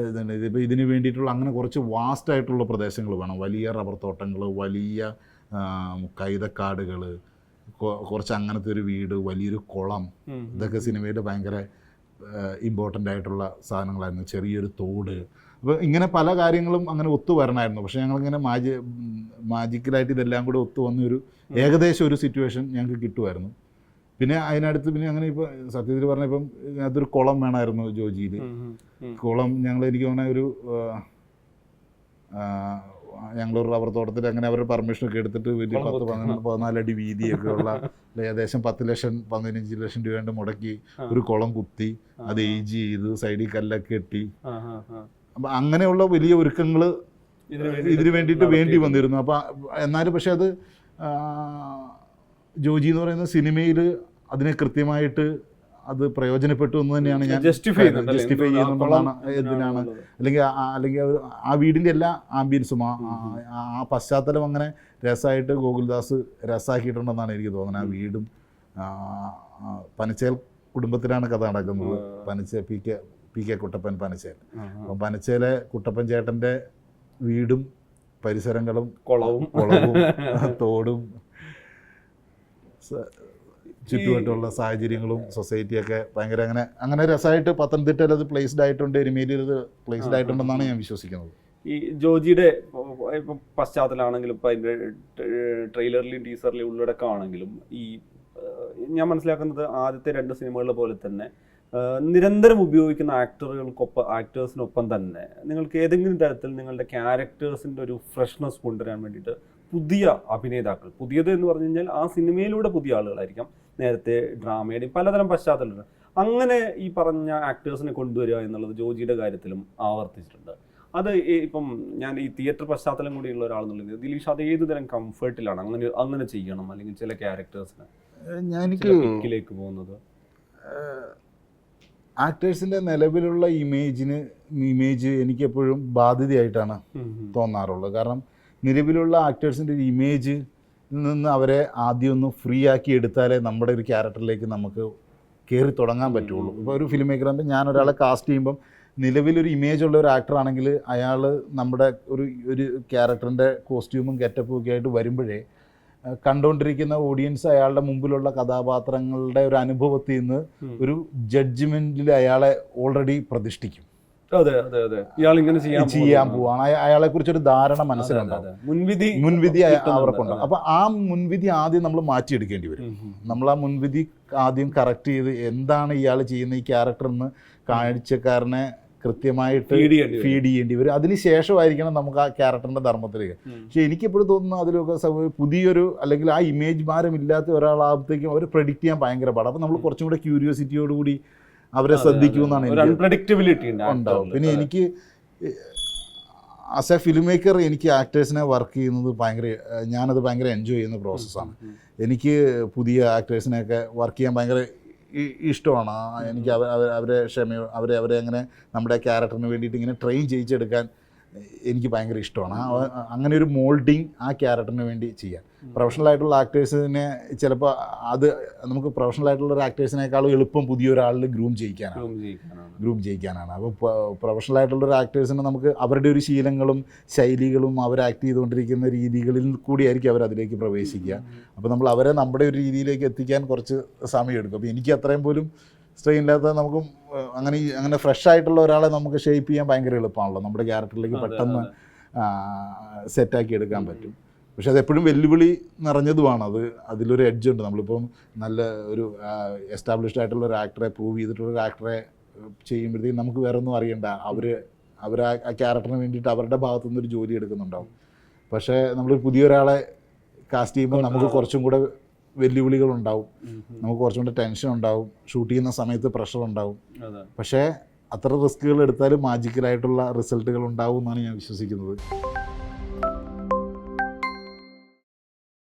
S2: ഇതുണ്ട്. ഇതിപ്പോൾ ഇതിന് വേണ്ടിയിട്ടുള്ള അങ്ങനെ കുറച്ച് വാസ്റ്റ് ആയിട്ടുള്ള പ്രദേശങ്ങൾ വേണം. വലിയ റബ്ബർ തോട്ടങ്ങൾ വലിയ കൈതക്കാടുകൾ കുറച്ച് അങ്ങനത്തെ ഒരു വീട് വലിയൊരു കുളം. ഇതൊക്കെ സിനിമയിൽ ഭയങ്കര ഇമ്പോർട്ടന്റ് ആയിട്ടുള്ള സാധനങ്ങളായിരുന്നു. ചെറിയൊരു തോട് അപ്പോൾ ഇങ്ങനെ പല കാര്യങ്ങളും അങ്ങനെ ഒത്തു വരണമായിരുന്നു പക്ഷേ ഞങ്ങളിങ്ങനെ മാജി മാജിക്കലായിട്ട് ഇതെല്ലാം കൂടെ ഒത്തു വന്നൊരു ഏകദേശം ഒരു സിറ്റുവേഷൻ ഞങ്ങൾക്ക് കിട്ടുമായിരുന്നു. പിന്നെ അതിനടുത്ത് പിന്നെ അങ്ങനെ ഇപ്പോൾ സത്യത്തിൽ പറഞ്ഞ ഇപ്പം അതിനകത്തൊരു കുളം വേണമായിരുന്നു ജോജിയിൽ. കുളം ഞങ്ങൾ എനിക്ക് തോന്നുന്ന ഒരു ഞങ്ങളൊരു റബ്ബർ തോട്ടത്തിൽ അങ്ങനെ അവരുടെ പെർമിഷനൊക്കെ എടുത്തിട്ട് വലിയ പത്ത്. പതിനാല് പതിനാലടി വീതിയൊക്കെ ഉള്ള (laughs) ഏകദേശം പത്ത് ലക്ഷം പതിനഞ്ച് ലക്ഷം രൂപ മുടക്കി ഒരു കുളം കുത്തി. അത് ഏജ് ചെയ്ത് സൈഡിൽ കല്ലൊക്കെ കെട്ടി. അപ്പം അങ്ങനെയുള്ള വലിയ ഒരുക്കങ്ങൾ
S1: ഇതിനു വേണ്ടിയിട്ട്
S2: വേണ്ടി വന്നിരുന്നു. അപ്പം എന്നാലും പക്ഷെ അത് ജോജി എന്ന് പറയുന്ന സിനിമയിൽ അതിനെ കൃത്യമായിട്ട് അത് പ്രയോജനപ്പെട്ടു എന്ന് തന്നെയാണ് ഞാൻ ജസ്റ്റിഫൈ
S1: ജസ്റ്റിഫൈ
S2: ചെയ്യുന്നുണ്ടെന്നാണ് എന്തിനാണ്? അല്ലെങ്കിൽ അല്ലെങ്കിൽ ആ വീടിന്റെ എല്ലാ ആംബിയൻസും ആ പശ്ചാത്തലം അങ്ങനെ രസമായിട്ട് ഗോകുൽദാസ് രസമാക്കിയിട്ടുണ്ടെന്നാണ് എനിക്ക് തോന്നുന്നത്. ആ വീടും പനച്ചേൽ കുടുംബത്തിലാണ് കഥ നടക്കുന്നത്. പനച്ചേ P K P K Kuttappan Panachel. അപ്പം പനച്ചേലെ കുട്ടപ്പൻ ചേട്ടന്റെ വീടും പരിസരങ്ങളും
S1: കുളവും.
S2: കുളവും (laughs) തോടും ചുറ്റുമായിട്ടുള്ള സാഹചര്യങ്ങളും സൊസൈറ്റിയൊക്കെ ഭയങ്കര അങ്ങനെ അങ്ങനെ രസമായിട്ട് പത്തനംതിട്ടയിൽ അത് പ്ലേസ്ഡ് ആയിട്ടുണ്ട് എരുമേലിയിൽ അത് പ്ലേസ്ഡ് ആയിട്ടുണ്ടെന്നാണ് ഞാൻ വിശ്വസിക്കുന്നത്.
S1: ഈ ജോജിയുടെ ഇപ്പം പശ്ചാത്തലമാണെങ്കിലും ഇപ്പം അതിന്റെ ട്രെയിലറിലും ടീസറിലും ഉള്ളടക്കമാണെങ്കിലും ഈ ഞാൻ മനസ്സിലാക്കുന്നത് ആദ്യത്തെ രണ്ട് സിനിമകളിലെ പോലെ തന്നെ നിരന്തരം ഉപയോഗിക്കുന്ന ആക്ടറുകൾക്കൊപ്പം ആക്ടേഴ്സിനൊപ്പം തന്നെ നിങ്ങൾക്ക് ഏതെങ്കിലും തരത്തിൽ നിങ്ങളുടെ ക്യാരക്ടേഴ്സിന്റെ ഒരു ഫ്രഷ്നെസ് കൊണ്ടുവരാൻ വേണ്ടിയിട്ട് പുതിയ അഭിനേതാക്കൾ പുതിയത് എന്ന് പറഞ്ഞു കഴിഞ്ഞാൽ ആ സിനിമയിലൂടെ പുതിയ ആളുകളായിരിക്കാം. നേരത്തെ ഡ്രാമയുടെയും പലതരം പശ്ചാത്തലമുണ്ട് അങ്ങനെ ഈ പറഞ്ഞ ആക്ടേഴ്സിനെ കൊണ്ടുവരിക എന്നുള്ളത് ജോജിയുടെ കാര്യത്തിലും ആവർത്തിച്ചിട്ടുണ്ട്. അത് ഇപ്പം ഞാൻ ഈ തിയേറ്റർ പശ്ചാത്തലം കൂടിയുള്ള ഒരാളെന്നുള്ളത് ദിലീഷ് അത് ഏത് തരം കംഫർട്ടിലാണ് അങ്ങനെ അങ്ങനെ ചെയ്യണം? അല്ലെങ്കിൽ ചില ക്യാരക്ടേഴ്സിന് ചില പോകുന്നത്?
S2: ആക്ടേഴ്സിന്റെ നിലവിലുള്ള ഇമേജിന് ഇമേജ് എനിക്കെപ്പോഴും ബാധ്യതയായിട്ടാണ് തോന്നാറുള്ളത്. കാരണം നിലവിലുള്ള ആക്ടേഴ്സിന്റെ ഒരു ഇമേജ് നിന്ന് അവരെ ആദ്യം ഒന്ന് ഫ്രീ ആക്കി എടുത്താലേ നമ്മുടെ ഒരു ക്യാരക്ടറിലേക്ക് നമുക്ക് കയറി തുടങ്ങാൻ പറ്റുള്ളൂ. ഇപ്പോൾ ഒരു ഫിലിം മേക്കർ ഞാൻ ഒരാളെ കാസ്റ്റ് ചെയ്യുമ്പം നിലവിലൊരു ഇമേജ് ഉള്ള ഒരു ആക്ടർ ആണെങ്കിൽ അയാൾ നമ്മുടെ ഒരു ഒരു ക്യാരക്ടറിന്റെ കോസ്റ്റ്യൂമും ഗെറ്റപ്പും ഒക്കെ ആയിട്ട് വരുമ്പോഴേ കണ്ടുകൊണ്ടിരിക്കുന്ന ഓഡിയൻസ് അയാളുടെ മുമ്പിലുള്ള കഥാപാത്രങ്ങളുടെ ഒരു അനുഭവത്തിൽ നിന്ന് ഒരു ജഡ്ജ്മെന്റിൽ അയാളെ ഓൾറെഡി പ്രതിഷ്ഠിക്കും.
S1: അതെ അതെ അതെ. ഇയാൾ ഇങ്ങനെ ചെയ്യാൻ
S2: ചെയ്യാൻ പോവാണ്. അയാളെ കുറിച്ചൊരു ധാരണ മനസ്സിലുണ്ടാവും
S1: മുൻവിധി
S2: മുൻവിധി അയ- അപ്പൊ ആ മുൻവിധി ആദ്യം നമ്മൾ മാറ്റിയെടുക്കേണ്ടി വരും. നമ്മൾ ആ മുൻവിധി ആദ്യം കറക്റ്റ് ചെയ്ത് എന്താണ് ഇയാൾ ചെയ്യുന്ന ഈ ക്യാരക്ടർ എന്ന് കാഴ്ചക്കാരനെ കൃത്യമായിട്ട്. ഫീഡ് ചെയ്യേണ്ടി വരും. അതിന് ശേഷമായിരിക്കണം നമുക്ക് ആ ക്യാരക്ടറിന്റെ ധർമ്മത്തിലേക്ക്. പക്ഷെ എനിക്കെപ്പോഴും തോന്നുന്നു അതിലൊക്കെ പുതിയൊരു അല്ലെങ്കിൽ ആ ഇമേജ് ഭാരം ഇല്ലാത്ത ഒരാളാകുമ്പോഴത്തേക്കും അവർ പ്രെഡിക്റ്റ് ചെയ്യാൻ ഭയങ്കര പാടാണ് അപ്പം നമ്മൾ കുറച്ചും കൂടെ ക്യൂരിയോസിറ്റിയോടുകൂടി അവരെ ശ്രദ്ധിക്കുമെന്നാണ്
S1: അൺപ്രഡിക്റ്റബിലിറ്റി ഉണ്ട്
S2: ഉണ്ടാവും. പിന്നെ എനിക്ക് ആസ് എ ഫിലിം മേക്കർ എനിക്ക് ആക്ടേഴ്സിനെ വർക്ക് ചെയ്യുന്നത് ഭയങ്കര ഞാനത് ഭയങ്കര എൻജോയ് ചെയ്യുന്ന പ്രോസസ്സാണ് എനിക്ക് പുതിയ ആക്ടേഴ്സിനെയൊക്കെ വർക്ക് ചെയ്യാൻ ഭയങ്കര ഇഷ്ടമാണ്. എനിക്ക് അവ- അവ- അവരെ ക്ഷമ അവരെ അവരെ അങ്ങനെ നമ്മുടെ ക്യാരക്ടറിന് വേണ്ടിയിട്ട് ഇങ്ങനെ ട്രെയിൻ ചെയ്യിച്ചെടുക്കാൻ എനിക്ക് ഭയങ്കര ഇഷ്ടമാണ്. അങ്ങനെ ഒരു മോൾഡിങ് ആ ക്യാരക്ടറിന് വേണ്ടി ചെയ്യാൻ. പ്രൊഫഷണൽ ആയിട്ടുള്ള ആക്ടേഴ്സിനെ ചിലപ്പോൾ അത് നമുക്ക് പ്രൊഫഷണൽ ആയിട്ടുള്ള ഒരു ആക്ടേഴ്സിനേക്കാളും എളുപ്പം പുതിയ ഒരാളിൽ ഗ്രൂം ചെയ്യിക്കാനാണ്.
S1: ഗ്രൂം ചെയ്യിക്കാനാണ്.
S2: അപ്പോൾ പ്രൊഫഷണൽ ആയിട്ടുള്ള ഒരു ആക്ടേഴ്സിനെ നമുക്ക് അവരുടെ ഒരു ശീലങ്ങളും ശൈലികളും അവർ ആക്ട് ചെയ്തുകൊണ്ടിരിക്കുന്ന രീതികളിൽ കൂടിയായിരിക്കും അവർ അതിലേക്ക് പ്രവേശിക്കുക. അപ്പോൾ നമ്മൾ അവരെ നമ്മുടെ ഒരു രീതിയിലേക്ക് എത്തിക്കാൻ കുറച്ച് സമയമെടുക്കും. അപ്പോൾ എനിക്ക് അത്രയും പോലും സ്ട്രെയിൻ ഇല്ലാത്ത നമുക്ക് അങ്ങനെ അങ്ങനെ ഫ്രഷ് ആയിട്ടുള്ള ഒരാളെ നമുക്ക് ഷേപ്പ് ചെയ്യാൻ ഭയങ്കര എളുപ്പമാണല്ലോ. നമ്മുടെ ക്യാരക്ടറിലേക്ക് പെട്ടെന്ന്. സെറ്റാക്കി എടുക്കാൻ പറ്റും. പക്ഷെ അത് എപ്പോഴും വെല്ലുവിളി നിറഞ്ഞതുമാണ്. അത് അതിലൊരു എഡ്ജ് ഉണ്ട്. നമ്മളിപ്പം നല്ല ഒരു എസ്റ്റാബ്ലിഷ്ഡ് ആയിട്ടുള്ള ഒരു ആക്ടറെ പ്രൂവ് ചെയ്തിട്ടുള്ള ഒരു ആക്ടറെ ചെയ്യുമ്പോഴത്തേക്കും നമുക്ക് വേറെ ഒന്നും അറിയണ്ട. അവർ അവർ ആ ക്യാരക്ടറിന് വേണ്ടിയിട്ട് അവരുടെ ഭാഗത്തു നിന്നൊരു ജോലി എടുക്കുന്നുണ്ടാവും. പക്ഷേ നമ്മൾ പുതിയൊരാളെ കാസ്റ്റ് ചെയ്യുമ്പോൾ നമുക്ക് കുറച്ചും കൂടെ വെല്ലുവിളികൾ ഉണ്ടാവും. നമുക്ക് കുറച്ചും കൂടെ ടെൻഷൻ ഉണ്ടാവും ഷൂട്ട് ചെയ്യുന്ന സമയത്ത് പ്രഷർ ഉണ്ടാവും. പക്ഷേ അത്ര റിസ്കുകൾ എടുത്താലും മാജിക്കലായിട്ടുള്ള റിസൾട്ടുകൾ ഉണ്ടാവും എന്നാണ് ഞാൻ വിശ്വസിക്കുന്നത്